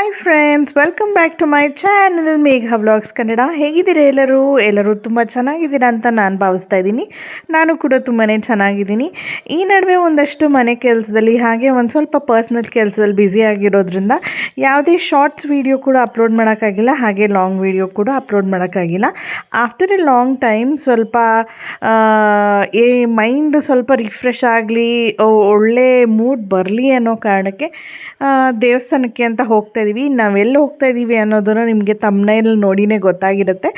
Hi friends welcome back to my channel Megha vlogs Kannada ಹೇಗಿದ್ದೀರಾ ಎಲ್ಲರೂ? ಎಲ್ಲರೂ ತುಂಬ ಚೆನ್ನಾಗಿದ್ದೀರಾ ಅಂತ ನಾನು ಭಾವಿಸ್ತಾ ಇದ್ದೀನಿ. ನಾನು ಕೂಡ ತುಂಬಾ ಚೆನ್ನಾಗಿದ್ದೀನಿ. ಈ ನಡುವೆ ಒಂದಷ್ಟು ಮನೆ ಕೆಲಸದಲ್ಲಿ, ಹಾಗೆ ಒಂದು ಸ್ವಲ್ಪ ಪರ್ಸ್ನಲ್ ಕೆಲಸದಲ್ಲಿ ಬ್ಯುಸಿ ಆಗಿರೋದ್ರಿಂದ ಯಾವುದೇ ಶಾರ್ಟ್ಸ್ ವೀಡಿಯೋ ಕೂಡ ಅಪ್ಲೋಡ್ ಮಾಡೋಕ್ಕಾಗಿಲ್ಲ, ಹಾಗೆ ಲಾಂಗ್ ವೀಡಿಯೋ ಕೂಡ ಅಪ್ಲೋಡ್ ಮಾಡೋಕ್ಕಾಗಿಲ್ಲ. ಆಫ್ಟರ್ ಎ ಲಾಂಗ್ ಟೈಮ್ ಸ್ವಲ್ಪ ಏ ಮೈಂಡ್ ಸ್ವಲ್ಪ ರಿಫ್ರೆಶ್ ಆಗಲಿ ಒಳ್ಳೆ ಮೂಡ್ ಬರಲಿ ಅನ್ನೋ ಕಾರಣಕ್ಕೆ ದೇವಸ್ಥಾನಕ್ಕೆ ಅಂತ ಹೋಗ್ತಾ ಇದ್ದೀವಿ ನಾವೆಲ್ಲಿ ಹೋಗ್ತಾ ಇದ್ದೀವಿ ಅನ್ನೋದನ್ನು ನಿಮಗೆ ತಮ್ಮನೇಲಿ ನೋಡಿನೇ ಗೊತ್ತಾಗಿರುತ್ತೆ.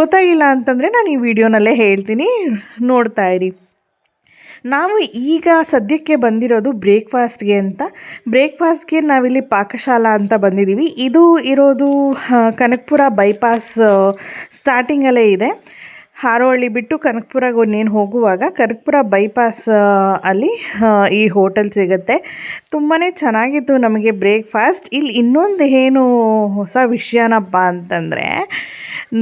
ಗೊತ್ತಾಗಿಲ್ಲ ಅಂತಂದರೆ ನಾನು ಈ ವಿಡಿಯೋನಲ್ಲೇ ಹೇಳ್ತೀನಿ. ನೋಡ್ತಾ ಇರಿ. ನಾವು ಈಗ ಸದ್ಯಕ್ಕೆ ಬಂದಿರೋದು ಬ್ರೇಕ್ಫಾಸ್ಟ್ಗೆ ಅಂತ. ಬ್ರೇಕ್ಫಾಸ್ಟ್ಗೆ ನಾವಿಲ್ಲಿ ಪಾಕಶಾಲಾ ಅಂತ ಬಂದಿದ್ದೀವಿ ಇದು ಇರೋದು ಕನಕಪುರ ಬೈಪಾಸ್ ಸ್ಟಾರ್ಟಿಂಗಲ್ಲೇ ಇದೆ. ಹಾರೋಹಳ್ಳಿ ಬಿಟ್ಟು ಕನಕಪುರಗೆ ಇನ್ನೇನು ಹೋಗುವಾಗ ಕನಕಪುರ ಬೈಪಾಸ್ ಅಲ್ಲಿ ಈ ಹೋಟೆಲ್ ಸಿಗುತ್ತೆ. ತುಂಬಾ ಚೆನ್ನಾಗಿತ್ತು ನಮಗೆ ಬ್ರೇಕ್ಫಾಸ್ಟ್ ಇಲ್ಲಿ ಇನ್ನೊಂದು ಏನು ಹೊಸ ವಿಷಯನಪ್ಪ ಅಂತಂದರೆ,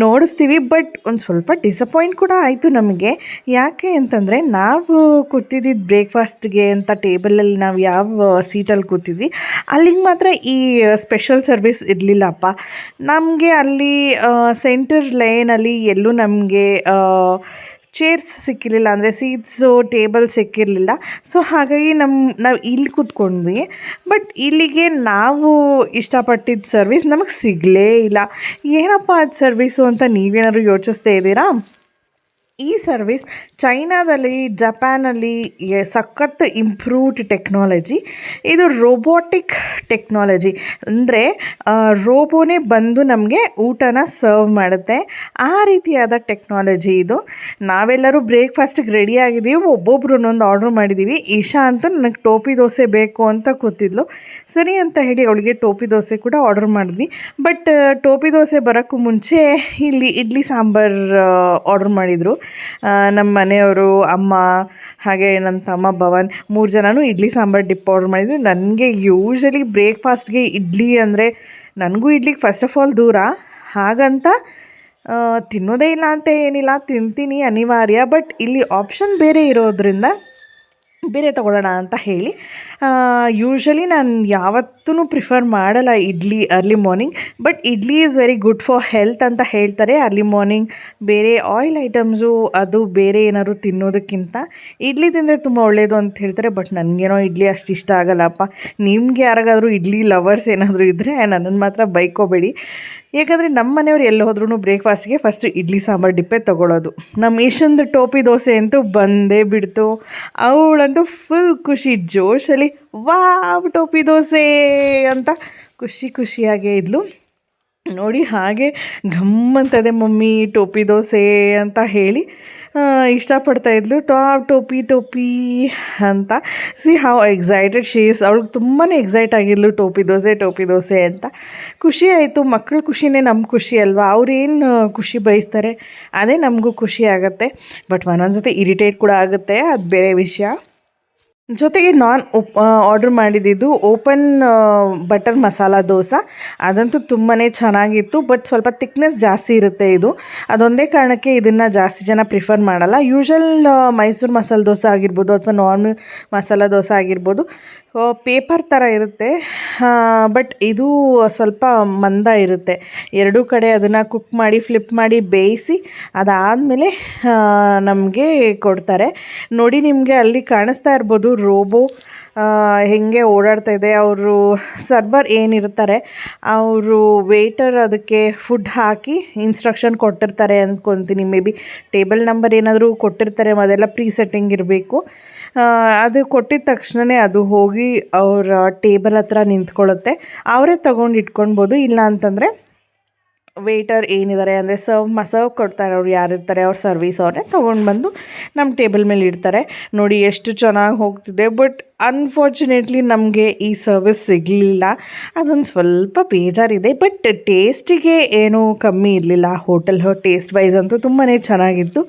ನೋಡಿಸ್ತೀವಿ ಬಟ್ ಒಂದು ಸ್ವಲ್ಪ ಡಿಸಪಾಯಿಂಟ್ ಕೂಡ ಆಯಿತು ನಮಗೆ. ಯಾಕೆ ಅಂತಂದರೆ, ನಾವು ಕೂತಿದ್ದ ಬ್ರೇಕ್ಫಾಸ್ಟ್ಗೆ ಅಂತ ಟೇಬಲಲ್ಲಿ ನಾವು ಯಾವ ಸೀಟಲ್ಲಿ ಕೂತಿದ್ವಿ, ಅಲ್ಲಿಗೆ ಮಾತ್ರ ಈ ಸ್ಪೆಷಲ್ ಸರ್ವಿಸ್ ಇರಲಿಲ್ಲಪ್ಪ. ನಮಗೆ ಅಲ್ಲಿ ಸೆಂಟರ್ ಲೈನಲ್ಲಿ ಎಲ್ಲೂ ನಮಗೆ ಚೇರ್ಸ್ ಸಿಕ್ಕಿರಲಿಲ್ಲ ಅಂದರೆ ಸೀಟ್ಸು ಟೇಬಲ್ ಸಿಕ್ಕಿರಲಿಲ್ಲ. ಸೊ ಹಾಗಾಗಿ ನಮ್ಮ ನಾವು ಇಲ್ಲಿ ಕೂತ್ಕೊಂಡ್ವಿ. ಬಟ್ ಇಲ್ಲಿಗೆ ನಾವು ಇಷ್ಟಪಟ್ಟಿದ್ದ ಸರ್ವಿಸ್ ನಮಗೆ ಸಿಗಲೇ ಇಲ್ಲ. ಏನಪ್ಪ ಅದು ಸರ್ವಿಸು ಅಂತ ನೀವೇನಾದ್ರು ಯೋಚಿಸ್ತಾ ಇದ್ದೀರಾ? ಈ ಸರ್ವಿಸ್ ಚೈನಾದಲ್ಲಿ, ಜಪಾನಲ್ಲಿ ಸಖತ್ ಇಂಪ್ರೂವ್ಡ್ ಟೆಕ್ನಾಲಜಿ ಇದು ರೋಬೋಟಿಕ್ ಟೆಕ್ನಾಲಜಿ ಅಂದರೆ ರೋಬೋನೇ ಬಂದು ನಮಗೆ ಊಟನ ಸರ್ವ್ ಮಾಡುತ್ತೆ. ಆ ರೀತಿಯಾದ ಟೆಕ್ನಾಲಜಿ ಇದು. ನಾವೆಲ್ಲರೂ ಬ್ರೇಕ್ಫಾಸ್ಟಿಗೆ ರೆಡಿ ಆಗಿದ್ದೀವಿ. ಒಬ್ಬೊಬ್ರು ಒಂದೊಂದು ಆರ್ಡ್ರ್ ಮಾಡಿದ್ದೀವಿ. ಈಶಾ ಅಂತ ನನಗೆ ಟೋಪಿ ದೋಸೆ ಬೇಕು ಅಂತ ಕೂತಿದ್ಲು. ಸರಿ ಅಂತ ಹೇಳಿ ಅವಳಿಗೆ ಟೋಪಿ ದೋಸೆ ಕೂಡ ಆರ್ಡ್ರ್ ಮಾಡಿದ್ವಿ. ಬಟ್ ಟೋಪಿ ದೋಸೆ ಬರೋಕ್ಕೂ ಮುಂಚೆ ಇಲ್ಲಿ ಇಡ್ಲಿ ಸಾಂಬಾರ್ ಆರ್ಡ್ರ್ ಮಾಡಿದರು. ನಮ್ಮ ಮನೆಯವರು, ಅಮ್ಮ, ಹಾಗೆ ನನ್ನ ತಮ್ಮ ಭವನ್ ಮೂರು ಜನನೂ ಇಡ್ಲಿ ಸಾಂಬಾರ್ ಡಿಪ್ ಆರ್ಡ್ರ್ ಮಾಡಿದ್ವಿ ನನಗೆ ಯೂಶಲಿ ಬ್ರೇಕ್ಫಾಸ್ಟ್ಗೆ ಇಡ್ಲಿ ಅಂದರೆ ನನಗೂ ಇಡ್ಲಿಗೆ ಫಸ್ಟ್ ಆಫ್ ಆಲ್ ದೂರ. ಹಾಗಂತ ತಿನ್ನೋದೇ ಇಲ್ಲ ಅಂತ ಏನಿಲ್ಲ, ತಿಂತೀನಿ ಅನಿವಾರ್ಯ ಬಟ್ ಇಲ್ಲಿ ಆಪ್ಷನ್ ಬೇರೆ ಇರೋದ್ರಿಂದ ಬೇರೆ ತಗೊಳ್ಳೋಣ ಅಂತ ಹೇಳಿ. ಯೂಶ್ವಲಿ ನಾನು ಯಾವತ್ತೂ ಪ್ರಿಫರ್ ಮಾಡಲ್ಲ idli early morning but idli is very good for health ಅಂತ ಹೇಳ್ತಾರೆ. ಅರ್ಲಿ ಮಾರ್ನಿಂಗ್ ಬೇರೆ ಆಯಿಲ್ ಐಟಮ್ಸು ಅದು ಬೇರೆ ಏನಾದರೂ ತಿನ್ನೋದಕ್ಕಿಂತ ಇಡ್ಲಿ ತಿಂದರೆ ತುಂಬ ಒಳ್ಳೆಯದು ಅಂತ ಹೇಳ್ತಾರೆ. ಬಟ್ ನನಗೇನೋ ಇಡ್ಲಿ ಅಷ್ಟು ಇಷ್ಟ ಆಗಲ್ಲಪ್ಪ. ನಿಮ್ಗೆ ಯಾರಿಗಾದರೂ ಇಡ್ಲಿ ಲವರ್ಸ್ ಏನಾದರೂ ಇದ್ದರೆ ನನ್ನನ್ನು ಮಾತ್ರ ಬೈಕೋಬೇಡಿ. ಯಾಕಂದರೆ ನಮ್ಮ ಮನೆಯವ್ರು ಎಲ್ಲಿ ಹೋದ್ರೂ ಬ್ರೇಕ್ಫಾಸ್ಟ್ಗೆ ಫಸ್ಟ್ ಇಡ್ಲಿ ಸಾಂಬಾರು ಡಿಪ್ಪೆ ತೊಗೊಳೋದು. ನಮ್ಮ ಈಶಂದು ಟೋಪಿ ದೋಸೆ ಅಂತೂ ಬಂದೇ ಬಿಡ್ತು. ಅವಳಂತೂ ಫುಲ್ ಖುಷಿ. ಜೋಶಲ್ಲಿ ವಾವ್ ಟೋಪಿ ದೋಸೆ ಅಂತ ಖುಷಿ ಖುಷಿಯಾಗೇ ಇದ್ಲು. ನೋಡಿ ಹಾಗೆ ಘಮ್ಮಂತದೆ ಮಮ್ಮಿ ಟೋಪಿ ದೋಸೆ ಅಂತ ಹೇಳಿ. ಇಷ್ಟಪಡ್ತಾ ಇದ್ಲು. ಟಾಪ್ ಟೋಪಿ ಟೋಪಿ ಅಂತ. ಸಿ ಹಾವ್ ಎಕ್ಸೈಟೆಡ್ ಶೀಸ್ ಅವಳಿಗೆ ತುಂಬಾ ಎಕ್ಸೈಟ್ ಆಗಿದ್ಲು ಟೋಪಿ ದೋಸೆ ಟೋಪಿ ದೋಸೆ ಅಂತ. ಖುಷಿ ಆಯಿತು. ಮಕ್ಕಳ ಖುಷಿನೇ ನಮ್ಮ ಖುಷಿ ಅಲ್ವಾ? ಅವ್ರೇನು ಖುಷಿ ಬಯಸ್ತಾರೆ? ಅದೇ ನಮಗೂ ಖುಷಿ ಆಗುತ್ತೆ. ಬಟ್ ಒಂದೊಂದು ಸತಿ ಇರಿಟೇಟ್ ಕೂಡ ಆಗುತ್ತೆ. ಅದು ಬೇರೆ ವಿಷಯ. ಜೊತೆಗೆ ನಾನ್ ಒಪ್ ಆರ್ಡ್ರ್ ಮಾಡಿದ್ದು ಓಪನ್ ಬಟರ್ ಮಸಾಲ ದೋಸೆ. ಅದಂತೂ ತುಂಬಾ ಚೆನ್ನಾಗಿತ್ತು ಬಟ್ ಸ್ವಲ್ಪ ತಿಕ್ನೆಸ್ ಜಾಸ್ತಿ ಇರುತ್ತೆ ಇದು. ಅದೊಂದೇ ಕಾರಣಕ್ಕೆ ಇದನ್ನು ಜಾಸ್ತಿ ಜನ ಪ್ರಿಫರ್ ಮಾಡಲ್ಲ. ಯೂಶಲ್ ಮೈಸೂರು ಮಸಾಲೆ ದೋಸೆ ಆಗಿರ್ಬೋದು ಅಥವಾ ನಾರ್ಮಲ್ ಮಸಾಲ ದೋಸೆ ಆಗಿರ್ಬೋದು ಪೇಪರ್ ಥರ ಇರುತ್ತೆ. ಬಟ್ ಇದು ಸ್ವಲ್ಪ ಮಂದ ಇರುತ್ತೆ. ಎರಡೂ ಕಡೆ ಅದನ್ನು ಕುಕ್ ಮಾಡಿ ಫ್ಲಿಪ್ ಮಾಡಿ, ಬೇಯಿಸಿ, ಅದಾದಮೇಲೆ ನಮಗೆ ಕೊಡ್ತಾರೆ. ನೋಡಿ ನಿಮಗೆ ಅಲ್ಲಿ ಕಾಣಿಸ್ತಾ ಇರ್ಬೋದು ರೋಬೋ ಹೇಗೆ ಓಡಾಡ್ತಾ ಇದೆ, ಅವರು ಸರ್ವರ್ ಏನಿರ್ತಾರೆ, ಅವರು ವೇಟರ್ ಅದಕ್ಕೆ ಫುಡ್ ಹಾಕಿ ಇನ್ಸ್ಟ್ರಕ್ಷನ್ ಕೊಟ್ಟಿರ್ತಾರೆ ಅಂದ್ಕೊತೀನಿ ಮೇ ಬಿ ಟೇಬಲ್ ನಂಬರ್ ಏನಾದರೂ ಕೊಟ್ಟಿರ್ತಾರೆ, ಅದೆಲ್ಲ ಪ್ರೀ ಸೆಟ್ಟಿಂಗ್ ಇರಬೇಕು ಅದು ಕೊಟ್ಟಿದ ತಕ್ಷಣವೇ ಅದು ಹೋಗಿ ಅವರ ಟೇಬಲ್ ಹತ್ರ ನಿಂತ್ಕೊಳ್ಳುತ್ತೆ. ಅವರೇ ತೊಗೊಂಡು ಇಟ್ಕೊಳ್ಬೋದು ಇಲ್ಲ ಅಂತಂದರೆ ವೇಟರ್ ಏನಿದ್ದಾರೆ ಅಂದರೆ ಸರ್ವ್ ಮ ಸರ್ವ್ ಕೊಡ್ತಾರೆ ಅವ್ರು ಯಾರಿರ್ತಾರೆ, ಅವ್ರ ಸರ್ವಿಸ್ ಅವರೇ ತೊಗೊಂಡು ಬಂದು ನಮ್ಮ ಟೇಬಲ್ ಮೇಲೆ ಇಡ್ತಾರೆ. ನೋಡಿ ಎಷ್ಟು ಚೆನ್ನಾಗಿ ಹೋಗ್ತಿದೆ ಬಟ್ ಅನ್ಫಾರ್ಚುನೇಟ್ಲಿ ನಮಗೆ ಈ ಸರ್ವಿಸ್ ಸಿಗಲಿಲ್ಲ. ಅದೊಂದು ಸ್ವಲ್ಪ ಬೇಜಾರಿದೆ ಬಟ್ ಟೇಸ್ಟಿಗೆ ಏನೂ ಕಮ್ಮಿ ಇರಲಿಲ್ಲ. ಹೋಟೆಲ್ ಟೇಸ್ಟ್ ವೈಸ್ ಅಂತೂ ತುಂಬಾ ಚೆನ್ನಾಗಿತ್ತು.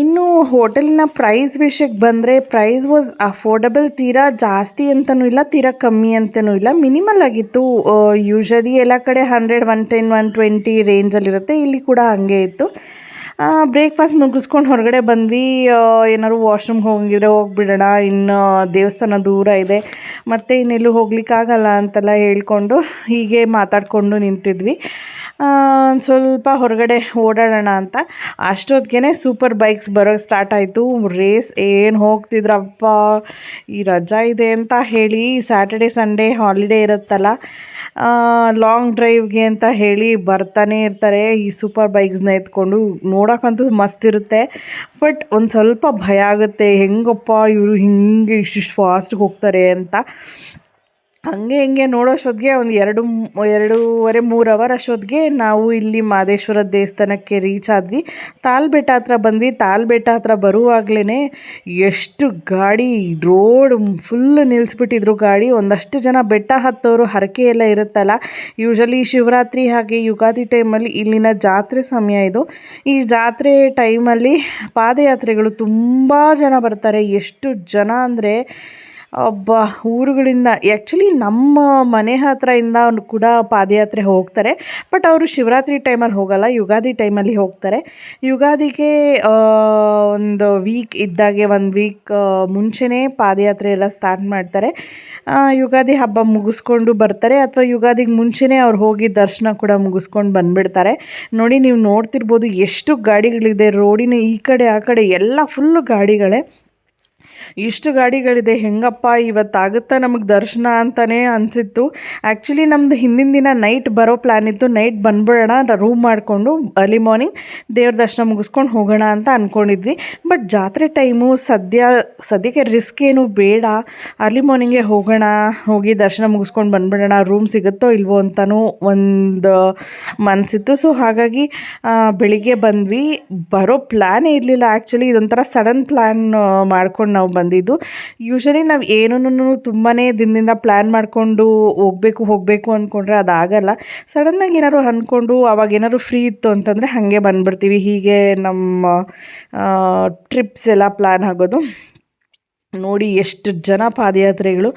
ಇನ್ನು ಹೋಟೆಲ್ನ ಪ್ರೈಸ್ ವಿಷಯಕ್ಕೆ ಬಂದರೆ ಪ್ರೈಸ್ ವಾಸ್ ಅಫೋರ್ಡಬಲ್ ತೀರಾ ಜಾಸ್ತಿ ಅಂತಲೂ ಇಲ್ಲ, ತೀರಾ ಕಮ್ಮಿ ಅಂತಲೂ ಇಲ್ಲ. ಮಿನಿಮಲ್ ಆಗಿತ್ತು. ಯೂಶಲಿ ಎಲ್ಲ ಕಡೆ hundred one ten one twenty ರೇಂಜಲ್ಲಿರುತ್ತೆ ಇಲ್ಲಿ ಕೂಡ ಹಾಗೆ ಇತ್ತು. ಬ್ರೇಕ್ಫಾಸ್ಟ್ ಮುಗಿಸ್ಕೊಂಡು ಹೊರಗಡೆ ಬಂದ್ವಿ. ಏನಾದ್ರು ವಾಶ್ರೂಮ್ಗೆ ಹೋಗಿದ್ರೆ ಹೋಗಿಬಿಡೋಣ. ಇನ್ನು ದೇವಸ್ಥಾನ ದೂರ ಇದೆ. ಮತ್ತು ಇನ್ನೆಲ್ಲೂ ಹೋಗ್ಲಿಕ್ಕಾಗಲ್ಲ ಅಂತೆಲ್ಲ ಹೇಳ್ಕೊಂಡು ಹೀಗೆ ಮಾತಾಡಿಕೊಂಡು ನಿಂತಿದ್ವಿ. ಸ್ವಲ್ಪ ಹೊರಗಡೆ ಓಡಾಡೋಣ ಅಂತ. ಅಷ್ಟೊತ್ತಿಗೆ ಸೂಪರ್ ಬೈಕ್ಸ್ ಬರೋಕ್ಕೆ ಸ್ಟಾರ್ಟ್ ಆಯಿತು. ರೇಸ್ ಏನು ಹೋಗ್ತಿದ್ರಪ್ಪ? ಈ ರಜಾ ಇದೆ ಅಂತ ಹೇಳಿ ಸ್ಯಾಟರ್ಡೆ ಸಂಡೇ ಹಾಲಿಡೇ ಇರುತ್ತಲ್ಲ ಲಾಂಗ್ ಡ್ರೈವ್ಗೆ ಅಂತ ಹೇಳಿ ಬರ್ತಾನೆ ಇರ್ತಾರೆ ಈ ಸೂಪರ್ ಬೈಕ್ಸ್ನ ಎತ್ಕೊಂಡು. ನೋಡೋಕ್ಕಂತೂ ಮಸ್ತ್ ಇರುತ್ತೆ. ಬಟ್ ಒಂದು ಸ್ವಲ್ಪ ಭಯ ಆಗುತ್ತೆ. ಹೆಂಗಪ್ಪ ಇವರು ಹಿಂಗೆ ಇಷ್ಟಿಷ್ಟು ಫಾಸ್ಟ್ಗೆ ಹೋಗ್ತಾರೆ ಅಂತ. ಹಂಗೆ ಹಿಂಗೆ ನೋಡೋಷ್ಟೊತ್ತಿಗೆ ಒಂದು ಎರಡು ಎರಡೂವರೆ ಮೂರು ಅವರ್ ಅಷ್ಟೊತ್ತಿಗೆ ನಾವು ಇಲ್ಲಿ ಮಾದೇಶ್ವರ ದೇವಸ್ಥಾನಕ್ಕೆ ರೀಚ್ ಆದ್ವಿ. ತಾಲ್ಬೆಟ್ಟ ಹತ್ರ ಬಂದ್ವಿ. ತಾಲ್ಬೆಟ್ಟ ಹತ್ರ ಬರುವಾಗಲೇ ಎಷ್ಟು ಗಾಡಿ ರೋಡ್ ಫುಲ್ ನಿಲ್ಲಿಸ್ಬಿಟ್ಟಿದ್ರು ಗಾಡಿ. ಒಂದಷ್ಟು ಜನ ಬೆಟ್ಟ ಹತ್ತೋರು, ಹರಕೆ ಎಲ್ಲ ಇರುತ್ತಲ್ಲ. ಯೂಶಲಿ ಶಿವರಾತ್ರಿ ಹಾಗೆ ಯುಗಾದಿ ಟೈಮಲ್ಲಿ ಇಲ್ಲಿನ ಜಾತ್ರೆ ಸಮಯ ಇದು. ಈ ಜಾತ್ರೆ ಟೈಮಲ್ಲಿ ಪಾದಯಾತ್ರೆಗಳು ತುಂಬ ಜನ ಬರ್ತಾರೆ. ಎಷ್ಟು ಜನ ಅಂದರೆ ಒಬ್ಬ ಊರುಗಳಿಂದ ಆ್ಯಕ್ಚುಲಿ ನಮ್ಮ ಮನೆ ಹತ್ರದಿಂದ ಕೂಡ ಪಾದಯಾತ್ರೆ ಹೋಗ್ತಾರೆ ಬಟ್ ಅವರು ಶಿವರಾತ್ರಿ ಟೈಮಲ್ಲಿ ಹೋಗಲ್ಲ, ಯುಗಾದಿ ಟೈಮಲ್ಲಿ ಹೋಗ್ತಾರೆ. ಯುಗಾದಿಗೆ ಒಂದು ವೀಕ್ ಇದ್ದಾಗೆ, ಒಂದು ವೀಕ್ ಮುಂಚೆನೇ ಪಾದಯಾತ್ರೆ ಎಲ್ಲ ಸ್ಟಾರ್ಟ್ ಮಾಡ್ತಾರೆ. ಯುಗಾದಿ ಹಬ್ಬ ಮುಗಿಸ್ಕೊಂಡು ಬರ್ತಾರೆ, ಅಥವಾ ಯುಗಾದಿಗೆ ಮುಂಚೆನೇ ಅವ್ರು ಹೋಗಿ ದರ್ಶನ ಕೂಡ ಮುಗಿಸ್ಕೊಂಡು ಬಂದುಬಿಡ್ತಾರೆ. ನೋಡಿ, ನೀವು ನೋಡ್ತಿರ್ಬೋದು ಎಷ್ಟು ಗಾಡಿಗಳಿದೆ, ರೋಡಿನ ಈ ಕಡೆ, ಆ ಕಡೆ, ಎಲ್ಲ ಫುಲ್ಲು ಗಾಡಿಗಳೇ. ಇಷ್ಟು ಗಾಡಿಗಳಿದೆ, ಹೆಂಗಪ್ಪ, ಇವತ್ತಾಗುತ್ತಾ ನಮಗೆ ದರ್ಶನ ಅಂತಲೇ ಅನಿಸಿತ್ತು. ಆ್ಯಕ್ಚುಲಿ ನಮ್ಮದು ಹಿಂದಿನ ದಿನ ನೈಟ್ ಬರೋ ಪ್ಲ್ಯಾನ್ ಇತ್ತು. ನೈಟ್ ಬಂದ್ಬಿಡೋಣ ರೂಮ್ ಮಾಡಿಕೊಂಡು ಅರ್ಲಿ ಮಾರ್ನಿಂಗ್ ದೇವ್ರ ದರ್ಶನ ಮುಗಿಸ್ಕೊಂಡು ಹೋಗೋಣ ಅಂತ ಅಂದ್ಕೊಂಡಿದ್ವಿ ಬಟ್ ಜಾತ್ರೆ ಟೈಮು ಸದ್ಯ, ಸದ್ಯಕ್ಕೆ ರಿಸ್ಕ್ ಏನು ಬೇಡ. ಅರ್ಲಿ ಮಾರ್ನಿಂಗೇ ಹೋಗೋಣ, ಹೋಗಿ ದರ್ಶನ ಮುಗಿಸ್ಕೊಂಡು ಬಂದ್ಬಿಡೋಣ ರೂಮ್ ಸಿಗುತ್ತೋ ಇಲ್ವೋ ಅಂತಲೂ ಒಂದು ಮನಸ್ಸಿತ್ತು ಸೊ ಹಾಗಾಗಿ ಬೆಳಿಗ್ಗೆ ಬಂದ್ವಿ. ಬರೋ ಪ್ಲ್ಯಾನೇ ಇರಲಿಲ್ಲ. ಆ್ಯಕ್ಚುಲಿ ಇದೊಂಥರ ಸಡನ್ ಪ್ಲ್ಯಾನ್ ಮಾಡ್ಕೊಂಡು ಬಂದಿದ್ದು. ಯೂಶಲಿ ನಾವು ಏನೂ ತುಂಬಾ ದಿನದಿಂದ ಪ್ಲ್ಯಾನ್ ಮಾಡಿಕೊಂಡು ಹೋಗಬೇಕು ಹೋಗಬೇಕು ಅಂದ್ಕೊಂಡ್ರೆ ಅದಾಗಲ್ಲ. ಸಡನ್ನಾಗಿ ಏನಾದ್ರು ಅಂದ್ಕೊಂಡು ಅವಾಗ ಏನಾದ್ರು ಫ್ರೀ ಇತ್ತು ಅಂತಂದರೆ ಹಾಗೆ ಬಂದುಬಿಡ್ತೀವಿ. ಹೀಗೆ ನಮ್ಮ ಟ್ರಿಪ್ಸ್ ಎಲ್ಲ ಪ್ಲ್ಯಾನ್ ಆಗೋದು. ನೋಡಿ ಎಷ್ಟು ಜನ ಪಾದಯಾತ್ರೆಗಳು,